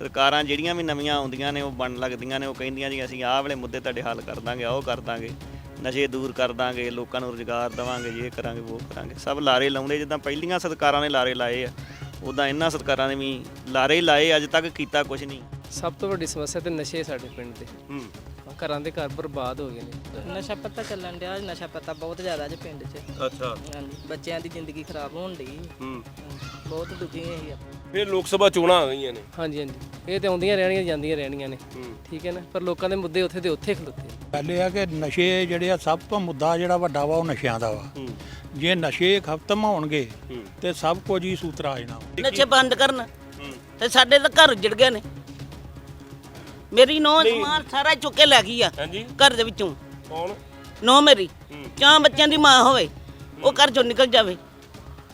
ਸਰਕਾਰਾਂ ਜਿਹੜੀਆਂ ਵੀ ਨਵੀਆਂ ਆਉਂਦੀਆਂ ਨੇ ਉਹ ਬਣ ਲੱਗਦੀਆਂ ਨੇ ਉਹ ਕਹਿੰਦੀਆਂ ਜੀ ਅਸੀਂ ਆਹ ਵਾਲੇ ਮੁੱਦੇ ਤੁਹਾਡੇ ਹੱਲ ਕਰ ਦਾਂਗੇ ਆਹ ਉਹ ਕਰ ਦਾਂਗੇ ਨਸ਼ੇ ਦੂਰ ਕਰ ਦਾਂਗੇ ਲੋਕਾਂ ਨੂੰ ਰੁਜ਼ਗਾਰ ਦੇਵਾਂਗੇ ਇਹ ਕਰਾਂਗੇ ਉਹ ਕਰਾਂਗੇ। ਸਭ ਲਾਰੇ ਲਾਉਂਦੇ ਜਿੱਦਾਂ ਪਹਿਲੀਆਂ ਸਰਕਾਰਾਂ ਨੇ ਲਾਰੇ ਲਾਏ ਆ ਉਦਾਂ ਇਹਨਾਂ ਸਰਕਾਰਾਂ ਨੇ ਵੀ ਲਾਰੇ ਹੀ ਲਾਏ ਅੱਜ ਤੱਕ ਕੀਤਾ ਕੁਝ ਨਹੀਂ। ਸਭ ਤੋਂ ਵੱਡੀ ਸਮੱਸਿਆ ਤੇ ਨਸ਼ੇ ਸਾਡੇ ਪਿੰਡ ਦੇ। ਹੂੰ। ਘਰਾਂ ਦੇ ਘਰ ਬਰਬਾਦ ਹੋ ਗਏ ਨੇ। ਨਸ਼ਾ ਪੱਤਾ ਚੱਲਣ ਡਿਆ ਨਸ਼ਾ ਪੱਤਾ ਬਹੁਤ ਜ਼ਿਆਦਾ ਜੇ ਪਿੰਡ 'ਚ। ਅੱਛਾ। ਹਾਂਜੀ ਬੱਚਿਆਂ ਦੀ ਜ਼ਿੰਦਗੀ ਖਰਾਬ ਹੋਣ ਡਈ। ਹੂੰ। ਬਹੁਤ ਦੁਖੀ ਅਸੀਂ। ਆਪਾਂ ਫਿਰ ਲੋਕ ਸਭਾ ਚੋਣਾਂ ਆ ਗਈਆਂ ਨੇ। ਹਾਂਜੀ ਹਾਂਜੀ। ਇਹ ਤੇ ਆਉਂਦੀਆਂ ਰਹਿਣੀਆਂ ਜਾਂਦੀਆਂ ਰਹਿਣੀਆਂ ਨੇ। ਠੀਕ ਹੈ ਨਾ? ਪਰ ਲੋਕਾਂ ਦੇ ਮੁੱਦੇ ਉੱਥੇ ਦੇ ਉੱਥੇ ਖਲੋਤੇ। ਗੱਲ ਇਹ ਆ ਕਿ ਨਸ਼ੇ ਜਿਹੜੇ ਆ ਸਭ ਤੋਂ ਮੁੱਦਾ ਜਿਹੜਾ ਵੱਡਾ ਵਾ ਉਹ ਨਸ਼ਿਆਂ ਦਾ ਵਾ। ਜੇ ਨਸ਼ੇ ਖਤਮ ਹੋਣਗੇ ਤੇ ਸਭ ਕੁਝ ਹੀ ਸੂਤਰ ਆ ਜਾਣਾ। ਨਸ਼ੇ ਬੰਦ ਕਰਨ। ਤੇ ਸਾਡੇ ਤਾਂ ਘਰ ਉੱਜੜ ਗਏ ਨੇ। ਮੇਰੀ ਨੌਂ ਸਮਾਨ ਸਾਰਾ ਚੁੱਕ ਕੇ ਲੈ ਗਈ ਆ। ਘਰ ਦੇ ਵਿੱਚੋਂ। ਕੌਣ? ਨੌ ਮੇਰੀ। ਹੂੰ। ਚਾਰ ਬੱਚਿਆਂ ਦੀ ਮਾਂ ਹੋਵੇ ਉਹ ਘਰ ਚੋਂ ਨਿਕਲ ਜਾਵੇ।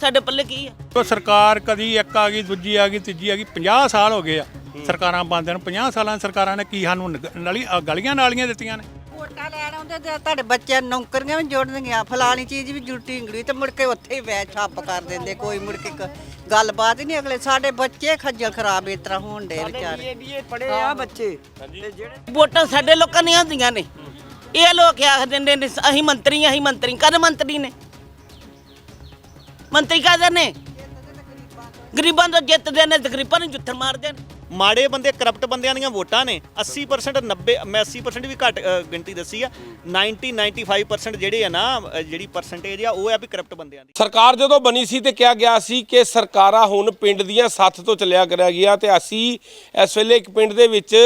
ਸਾਡੇ ਪੱਲੇ ਕੀ ਆ? ਉਹ ਸਰਕਾਰ ਕਦੀ ਇੱਕ ਆ ਗਈ ਦੂਜੀ ਆ ਗਈ ਤੀਜੀ ਆ ਗਈ 50 ਸਾਲ ਹੋ ਗਏ ਆ ਸਰਕਾਰਾਂ ਬੰਦਿਆਂ ਨੂੰ। 50 ਸਾਲਾਂ ਦੀ ਸਰਕਾਰਾਂ ਨੇ ਕੀ ਸਾਨੂੰ ਨਗ- ਨਲੀ ਅ, ਗਲੀਆਂ ਨਾਲੀਆਂ ਦਿੱਤੀਆਂ ਨੇ। ਵੋਟਾਂ ਲੈਣ ਆਉਂਦੇ ਤੇ ਤੁਹਾਡੇ ਬੱਚਿਆਂ ਨੂੰ ਨੌਕਰੀਆਂ ਵੀ ਜੋੜਨਗੀਆਂ ਫਲਾਣੀ ਚੀਜ਼ ਵੀ ਜੁੱਟੀ ਇੰਗੜੀ ਤੇ ਮੁੜ ਕੇ ਉੱਥੇ ਹੀ ਵੈ ਛਾਪ ਕਰ ਦਿੰਦੇ ਕੋਈ ਮੁੜ ਕੇ ਕ- ਗੱਲਬਾਤ ਹੀ ਨਹੀਂ ਅਗਲੇ। ਸਾਡੇ ਬੱਚੇ ਖੱਜਲ ਖਰਾਬ ਇਸ ਤਰ੍ਹਾਂ ਹੋਣ ਡੇ ਵਿਚਾਰੇ। ਵੋਟਾਂ ਸਾਡੇ ਲੋਕਾਂ ਦੀਆਂ ਹੁੰਦੀਆਂ ਨੇ। ਇਹ ਲੋਕ ਆਖ ਦਿੰਦੇ ਨੇ ਅਸੀਂ ਮੰਤਰੀ ਅਸੀਂ ਮੰਤਰੀ ਕਦ ਮੰਤਰੀ ਨੇ। ਮੰਤਰੀ ਕਾਹਦੇ ਨੇ। ਗਰੀਬਾਂ ਤੋਂ ਜਿੱਤਦੇ ਨੇ ਤੇ ਗਰੀਬਾਂ ਨੂੰ ਜੁੱਥਰ ਮਾਰਦੇ ਨੇ। ਮਾੜੇ ਬੰਦੇ ਕਰਪਟ ਬੰਦਿਆਂ ਦੀਆਂ ਵੋਟਾਂ ਨੇ। 80% 90 ਮੈਂ 80% ਵੀ ਘੱਟ ਅ, ਗਿਣਤੀ ਦੱਸੀ ਆ। 90 95% ਜਿਹੜੇ ਆ ਨਾ ਅ, ਜਿਹੜੀ ਪਰਸੈਂਟੇਜ ਆ ਉਹ ਆ ਵੀ ਕਰਪਟ ਬੰਦਿਆਂ ਦੀ। ਸਰਕਾਰ ਜਦੋਂ ਬਣੀ ਸੀ ਤੇ ਕਿਹਾ ਗਿਆ ਸੀ ਕਿ ਸਰਕਾਰਾਂ ਹੁਣ ਪਿੰਡ ਦੀਆਂ ਸੱਥ ਤੋਂ ਚੱਲਿਆ ਕਰਿਆ ਗਿਆ ਤੇ ਅਸੀਂ ਇਸ ਵੇਲੇ ਇੱਕ ਪਿੰਡ ਦੇ ਵਿੱਚ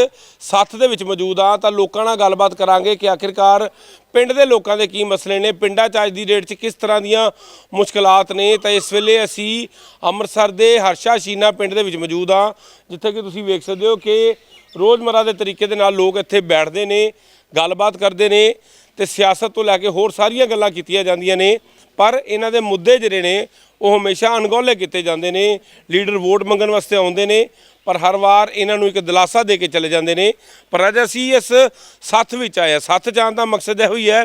ਸੱਥ ਦੇ ਵਿੱਚ ਮੌਜੂਦ ਆ ਤਾਂ ਲੋਕਾਂ ਨਾਲ ਗੱਲਬਾਤ ਕਰਾਂਗੇ ਕਿ ਆਖਿਰਕਾਰ ਪਿੰਡ ਦੇ ਲੋਕਾਂ ਦੇ ਕੀ ਮਸਲੇ ਨੇ ਪਿੰਡਾਂ 'ਚ ਅੱਜ ਦੀ ਡੇਟ 'ਚ ਕਿਸ ਤਰ੍ਹਾਂ ਦੀਆਂ ਮੁਸ਼ਕਲਾਤ ਨੇ। ਤਾਂ ਇਸ ਵੇਲੇ ਅਸੀਂ ਅੰਮ੍ਰਿਤਸਰ ਦੇ ਹਰਸ਼ਾ ਸ਼ੀਨਾ ਪਿੰਡ ਦੇ ਵਿੱਚ ਮੌਜੂਦ ਆ ਜਿੱਥੇ ਕਿ ਤੁਸੀਂ ਤੁਸੀਂ ਵੇਖ ਸਕਦੇ ਹੋ ਕਿ ਰੋਜ਼ਮਰਾ ਦੇ ਤਰੀਕੇ ਦੇ ਨਾਲ ਲੋਕ ਇੱਥੇ ਬੈਠਦੇ ਨੇ, ਗੱਲਬਾਤ ਕਰਦੇ ਨੇ ਤੇ ਸਿਆਸਤ ਤੋਂ ਲੈ ਕੇ ਹੋਰ ਸਾਰੀਆਂ ਗੱਲਾਂ ਕੀਤੀਆਂ ਜਾਂਦੀਆਂ ਨੇ, ਪਰ ਇਹਨਾਂ ਦੇ ਮੁੱਦੇ ਜਿਹੜੇ ਨੇ ਉਹ ਹਮੇਸ਼ਾ ਅਣਗੌਲੇ ਕੀਤੇ ਜਾਂਦੇ ਨੇ, ਲੀਡਰ ਵੋਟ ਮੰਗਣ ਵਾਸਤੇ ਆਉਂਦੇ ਨੇ, ਪਰ ਹਰ ਵਾਰ ਇਹਨਾਂ ਨੂੰ ਇੱਕ ਦਿਲਾਸਾ ਦੇ ਕੇ ਚਲੇ ਜਾਂਦੇ ਨੇ। ਪਰ ਅੱਜ ਅਸੀਂ ਇਸ ਸੱਥ ਵਿੱਚ ਆਏ ਹਾਂ। ਸੱਥ ਜਾਣ ਦਾ ਮਕਸਦ ਇਹੋ ਹੀ ਹੈ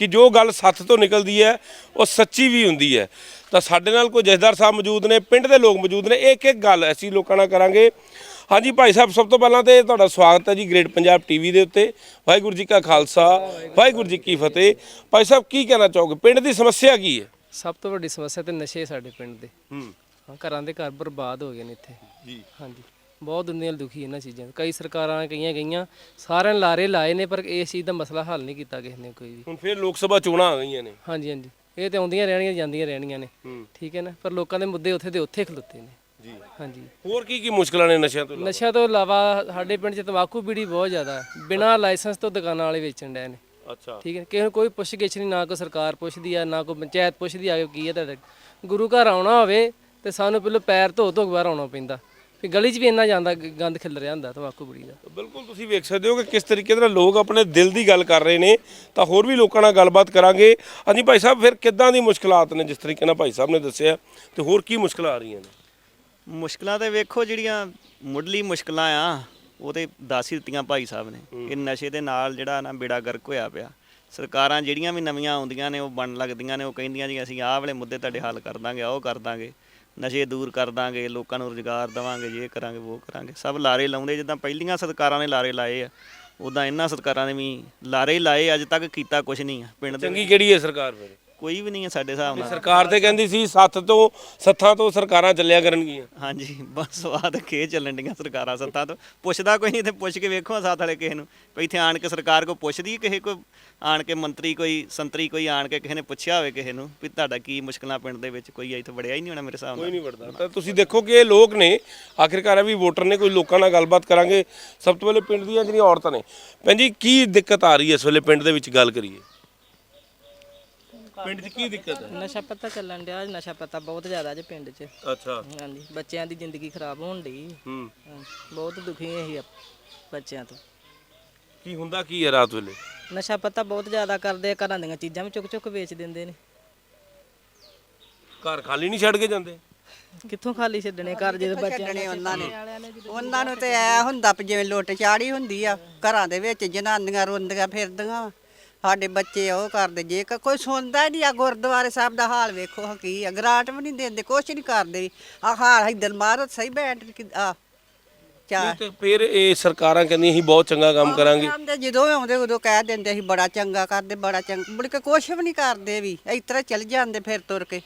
ਕਿ ਜੋ ਗੱਲ ਸੱਥ ਤੋਂ ਨਿਕਲਦੀ ਹੈ ਉਹ ਸੱਚੀ ਵੀ ਹੁੰਦੀ ਹੈ। ਤਾਂ ਸਾਡੇ ਨਾਲ ਕੋਈ ਜਥੇਦਾਰ ਸਾਹਿਬ ਮੌਜੂਦ ਨੇ ਪਿੰਡ ਦੇ ਲੋਕ ਮੌਜੂਦ ਨੇ ਇੱਕ ਇੱਕ ਗੱਲ ਅਸੀਂ ਲੋਕਾਂ ਨਾਲ ਕਰਾਂਗੇ। ਹਾਂਜੀ ਭਾਈ ਸਾਹਿਬ ਸਭ ਤੋਂ ਪਹਿਲਾਂ ਤੇ ਤੁਹਾਡਾ ਸਵਾਗਤ ਹੈ ਜੀ ਗ੍ਰੇਟ ਪੰਜਾਬ ਟੀਵੀ ਦੇ ਉੱਤੇ। ਵਾਹਿਗੁਰੂ ਜੀ ਕਾ ਖਾਲਸਾ ਵਾਹਿਗੁਰੂ ਜੀ ਕੀ ਫਤਿਹ। ਭਾਈ ਸਾਹਿਬ ਕੀ ਕਹਿਣਾ ਚਾਹੋਗੇ? ਪਿੰਡ ਦੀ ਸਮੱਸਿਆ ਕੀ ਹੈ? ਸਭ ਤੋਂ ਵੱਡੀ ਸਮੱਸਿਆ ਤੇ ਨਸ਼ੇ ਸਾਡੇ ਪਿੰਡ ਦੇ। ਹਾਂ, ਘਰਾਂ ਦੇ ਘਰ ਬਰਬਾਦ ਹੋ ਗਏ ਨੇ ਇੱਥੇ। ਜੀ। ਹਾਂਜੀ। ਬਹੁਤ ਦੁਨੀਆ ਦੁਖੀ ਇਹਨਾਂ ਚੀਜ਼ਾਂ ਤੋਂ। ਕਈ ਸਰਕਾਰਾਂ ਕਈਆਂ ਗਈਆਂ ਸਾਰਿਆਂ ਨੇ ਲਾਰੇ ਲਾਏ ਨੇ ਪਰ ਇਸ ਚੀਜ਼ ਦਾ ਮਸਲਾ ਹੱਲ ਨਹੀਂ ਕੀਤਾ ਕਿਸੇ ਨੇ ਕੋਈ ਵੀ। ਹੁਣ ਫਿਰ ਲੋਕ ਸਭਾ ਚੋਣਾਂ ਆ ਗਈਆਂ ਨੇ। ਹਾਂਜੀ ਹਾਂਜੀ। ਇਹ ਤੇ ਆਉਂਦੀਆਂ ਰਹਿਣੀਆਂ ਜਾਂਦੀਆਂ ਰਹਿਣੀਆਂ ਨੇ। ਹੂੰ। ਠੀਕ ਹੈ ਨਾ? ਪਰ ਲੋਕਾਂ ਦੇ ਮੁੱਦੇ ਉੱਥੇ ਦੇ ਉੱਥੇ ਖਲੋਤੇ ਨੇ। ਜੀ। ਹਾਂਜੀ। ਹੋਰ ਕੀ ਕੀ ਮੁਸ਼ਕਲਾਂ ਨੇ ਨਸ਼ਿਆਂ ਤੋਂ ਇਲਾਵਾ? ਨਸ਼ਿਆਂ ਤੋਂ ਇਲਾਵਾ ਸਾਡੇ ਪਿੰਡ 'ਚ ਤੰਬਾਕੂ ਬੀੜੀ ਬਹੁਤ ਜ਼ਿਆਦਾ ਹੈ। ਬਿਨਾਂ ਲਾਇਸੈਂਸ ਤੋਂ ਦੁਕਾਨਾਂ ਵਾਲੇ ਵੇਚਣ ਡਏ ਨੇ। ਅੱਛਾ। ਠੀਕ ਹੈ? ਕਿਸੇ ਨੂੰ ਕੋਈ ਪੁੱਛ ਗਿੱਛ ਨਹੀਂ ਨਾ ਕੋਈ ਸਰਕਾਰ ਪੁੱਛਦੀ ਆ ਨਾ ਕੋਈ ਪੰਚਾਇਤ ਪੁੱਛਦੀ ਆ ਕਿ ਕੀ ਹੈ ਤੁਹਾਡੇ? ਗੁਰੂ ਘਰ ਆਉਣਾ ਹੋਵੇ ਤੇ ਸਾਨੂੰ ਪਹਿਲਾਂ ਪੈਰ ਧੋ ਧੋ ਕੇ ਬਾਹਰ ਆਉਣਾ ਪੈਂਦਾ। ਵੀ ਗਲੀ 'ਚ ਵੀ ਇੰਨਾ ਜਾਂਦਾ ਗ- ਗੰਦ ਖਿਲ ਰਿਹਾ ਹੁੰਦਾ ਤੰਬਾਕੂ ਬੀੜੀ ਦਾ। ਬਿਲਕੁਲ ਤੁਸੀਂ ਵੇਖ ਸਕਦੇ ਹੋ ਕਿ ਕਿਸ ਤਰੀਕੇ ਦੇ ਨਾਲ ਲੋਕ ਆਪਣੇ ਦਿਲ ਦੀ ਗੱਲ ਕਰ ਰਹੇ ਨੇ ਤਾਂ ਹੋਰ ਵੀ ਲੋਕਾਂ ਨਾਲ ਗੱਲਬਾਤ ਕਰਾਂਗੇ। ਹਾਂਜੀ ਭਾਈ ਸਾਹਿਬ ਫਿਰ ਕਿੱਦਾਂ ਦੀ ਮੁਸ਼ਕਲਾਤ ਨੇ ਜਿਸ ਤਰੀਕੇ ਨਾਲ ਭਾਈ ਸਾਹਿਬ ਨੇ ਦੱਸਿਆ ਤੇ ਹੋਰ ਕੀ ਮੁਸ਼ਕਲਾਂ ਆ ਰਹੀਆਂ ਨੇ? ਮੁਸ਼ਕਲਾਂ ਤੇ ਵੇਖੋ ਜਿਹੜੀਆਂ ਮੁੱਢਲੀ ਮੁਸ਼ਕਲਾਂ ਆ ਉਹ ਤੇ ਦੱਸ ਹੀ ਦਿੱਤੀਆਂ ਭਾਈ ਸਾਹਿਬ ਨੇ ਇਹ ਨਸ਼ੇ ਦੇ ਨਾਲ ਜਿਹੜਾ ਨਾ ਬੇੜਾ ਗਰਕ ਹੋਇਆ ਪਿਆ। ਸਰਕਾਰਾਂ ਜਿਹੜੀਆਂ ਵੀ ਨਵੀਆਂ ਆਉਂਦੀਆਂ ਨੇ ਉਹ ਬਣ ਲੱਗਦੀਆਂ ਨੇ ਉਹ ਕਹਿੰਦੀਆਂ ਜੀ ਅਸੀਂ ਆਹ ਵਾਲੇ ਮੁੱਦੇ ਤੁਹਾਡੇ ਹੱਲ ਕਰ ਦਾਂਗੇ ਆਹ ਉਹ ਕਰ ਦਾਂਗੇ। ਨਸ਼ੇ ਦੂਰ ਕਰ ਦਾਂਗੇ, ਲੋਕਾਂ ਨੂੰ ਰੁਜ਼ਗਾਰ ਦੇਵਾਂਗੇ ਇਹ ਕਰਾਂਗੇ ਉਹ ਕਰਾਂਗੇ। ਸਭ ਲਾਰੇ ਲਾਉਂਦੇ, ਜਿੱਦਾਂ ਪਹਿਲੀਆਂ ਸਰਕਾਰਾਂ ਨੇ ਲਾਰੇ ਲਾਏ ਆ ਉਦਾਂ ਇਹਨਾਂ ਸਰਕਾਰਾਂ ਨੇ ਵੀ ਲਾਰੇ ਲਾਏ, ਅੱਜ ਤੱਕ ਕੀਤਾ ਕੁਝ ਨਹੀਂ ਆ, ਪਿੰਡ ਦੇ ਚੰਗੀ ਕਿਹੜੀ ਹੈ ਸਰਕਾਰ ਫਿਰ? ਕੋਈ ਵੀ ਨਹੀਂ ਹੈ ਸਾਡੇ ਹਿਸਾਬ ਨਾਲ। ਸਰਕਾਰ ਤੇ ਕਹਿੰਦੀ ਸੀ ਸੱਤ ਤੋਂ ਸੱਥਾਂ ਤੋਂ ਸਰਕਾਰਾਂ ਚੱਲਿਆ ਕਰਨਗੀਆਂ। ਹਾਂਜੀ ਬਸ ਸਵਾਦ ਖੇ ਚੱਲਣ ਡੀਆਂ ਸਰਕਾਰਾਂ ਸੱਤਾਂ ਤੋਂ। ਪੁੱਛਦਾ ਕੋਈ ਨਹੀਂ ਤੇ ਪੁੱਛ ਕੇ ਵੇਖੋ ਸਾਥ ਵਾਲੇ ਕਿਸੇ ਨੂੰ। ਵੀ ਇੱਥੇ ਆਣ ਕੇ ਸਰਕਾਰ ਕੋ ਪੁੱਛਦੀ ਕਿਸੇ ਕੋ ਆਣ ਕੇ ਮੰਤਰੀ ਕੋਈ ਸੰਤਰੀ ਕੋਈ ਆਣ ਕੇ ਕਿਸੇ ਨੇ ਪੁੱਛਿਆ ਹੋਵੇ ਕਿਸੇ ਨੂੰ ਵੀ ਤੁਹਾਡਾ ਕੀ ਮੁਸ਼ਕਲਾਂ ਪਿੰਡ ਦੇ ਵਿੱਚ ਕੋਈ ਇੱਥੇ ਵੜਿਆ ਹੀ ਨਹੀਂ ਹੋਣਾ ਮੇਰੇ ਹਿਸਾਬ ਕੋਈ ਨਾਲ। ਨਹੀਂ ਵੜਦਾ। ਤਾਂ ਤੁਸੀਂ ਦੇਖੋ ਕਿ ਇਹ ਲੋਕ ਨੇ ਆਖਿਰਕਾਰ ਇਹ ਵੀ ਵੋਟਰ ਨੇ ਕੋਈ ਲੋਕਾਂ ਨਾਲ ਗੱਲਬਾਤ ਕਰਾਂਗੇ। ਸਭ ਤੋਂ ਪਹਿਲੇ ਪਿੰਡ ਦੀਆਂ ਜਿਹੜੀਆਂ ਔਰਤਾਂ ਨੇ ਭੈਣ ਜੀ ਕੀ ਦਿੱਕਤ ਆ ਰਹੀ ਹੈ ਇਸ ਵੇਲੇ ਪਿੰਡ ਦੇ ਵਿੱਚ ਗੱਲ ਕਰੀਏ? ਪਿੰਡ 'ਚ ਕੀ ਦਿੱਕਤ ਹੈ? ਨਸ਼ਾ ਪੱਤਾ ਚੱਲਣ ਡਿਆ ਨਸ਼ਾ ਪੱਤਾ ਬਹੁਤ ਜ਼ਿਆਦਾ ਜੇ ਪਿੰਡ 'ਚ। ਅੱਛਾ। ਹਾਂਜੀ ਬੱਚਿਆਂ ਦੀ ਜ਼ਿੰਦਗੀ ਖਰਾਬ ਹੋਣ ਡਈ। ਹੂੰ। ਬਹੁਤ ਦੁਖੀ ਅਸੀਂ ਆਪ- ਬੱਚਿਆਂ ਤੋਂ। ਕੀ ਹੁੰਦਾ ਕੀ ਹੈ ਰਾਤ ਵੇਲੇ? ਨਸ਼ਾ ਪੱਤਾ ਬਹੁਤ ਜ਼ਿਆਦਾ ਕਰਦੇ ਆ ਘਰਾਂ ਦੀਆਂ ਚੀਜ਼ਾਂ ਵੀ ਚੁੱਕ ਚੁੱਕ ਵੇਚ ਦਿੰਦੇ ਨੇ। ਘਰ ਖਾਲੀ ਨਹੀਂ ਛੱਡ ਕੇ ਜਾਂਦੇ? ਕਿੱਥੋਂ ਖਾਲੀ ਛੱਡਣੇ ਘਰ ਜਦੋਂ ਬੱਚਿਆਂ ਛੱਡਣੇ ਉਹਨਾਂ ਨੇ? ਉਹਨਾਂ ਨੂੰ ਤੇ ਐ ਹੁੰਦਾ ਵੀ ਜਿਵੇਂ ਲੁੱਟ ਚਾੜੀ ਹੁੰਦੀ ਆ ਘਰਾਂ ਦੇ ਵਿੱਚ ਜਨਾਨੀਆਂ ਰੋਂਦੀਆਂ ਫਿਰਦੀਆਂ। ਵਾਂ। ਸਾਡੇ ਬੱਚੇ ਉਹ ਕਰਦੇ ਜੇ ਕ- ਕੋਈ ਸੁਣਦਾ ਹੀ ਨਹੀਂ ਆ ਗੁਰਦੁਆਰੇ ਸਾਹਿਬ ਦਾ ਹਾਲ ਵੇਖੋ ਆਹ ਕੀ ਆ ਗਰਾਟ ਵੀ ਨਹੀਂ ਦਿੰਦੇ ਕੁਛ ਨਹੀਂ ਕਰਦੇ। ਆ ਹਾਲ ਇਧਰ ਮਾਰੋ ਸਹੀ ਬੈਠ ਕੇ ਆ ਚਾਰ ਤੇ ਫਿਰ ਇਹ ਸਰਕਾਰਾਂ ਕਹਿੰਦੀਆਂ ਅਸੀਂ ਬਹੁਤ ਚੰਗਾ ਕੰਮ ਕਰਾਂਗੇ। ਆਉਂਦੇ ਜਦੋਂ ਵੀ ਆਉਂਦੇ ਉਦੋਂ ਕਹਿ ਦਿੰਦੇ ਸੀ ਬੜਾ ਚੰਗਾ ਕਰਦੇ ਬੜਾ ਚੰਗਾ ਮੁੜ ਕੇ ਕੁਛ ਵੀ ਨਹੀਂ ਕਰਦੇ ਵੀ ਇਸ ਤਰ੍ਹਾਂ ਚੱਲ ਜਾਂਦੇ ਫਿਰ ਤੁਰ ਕੇ।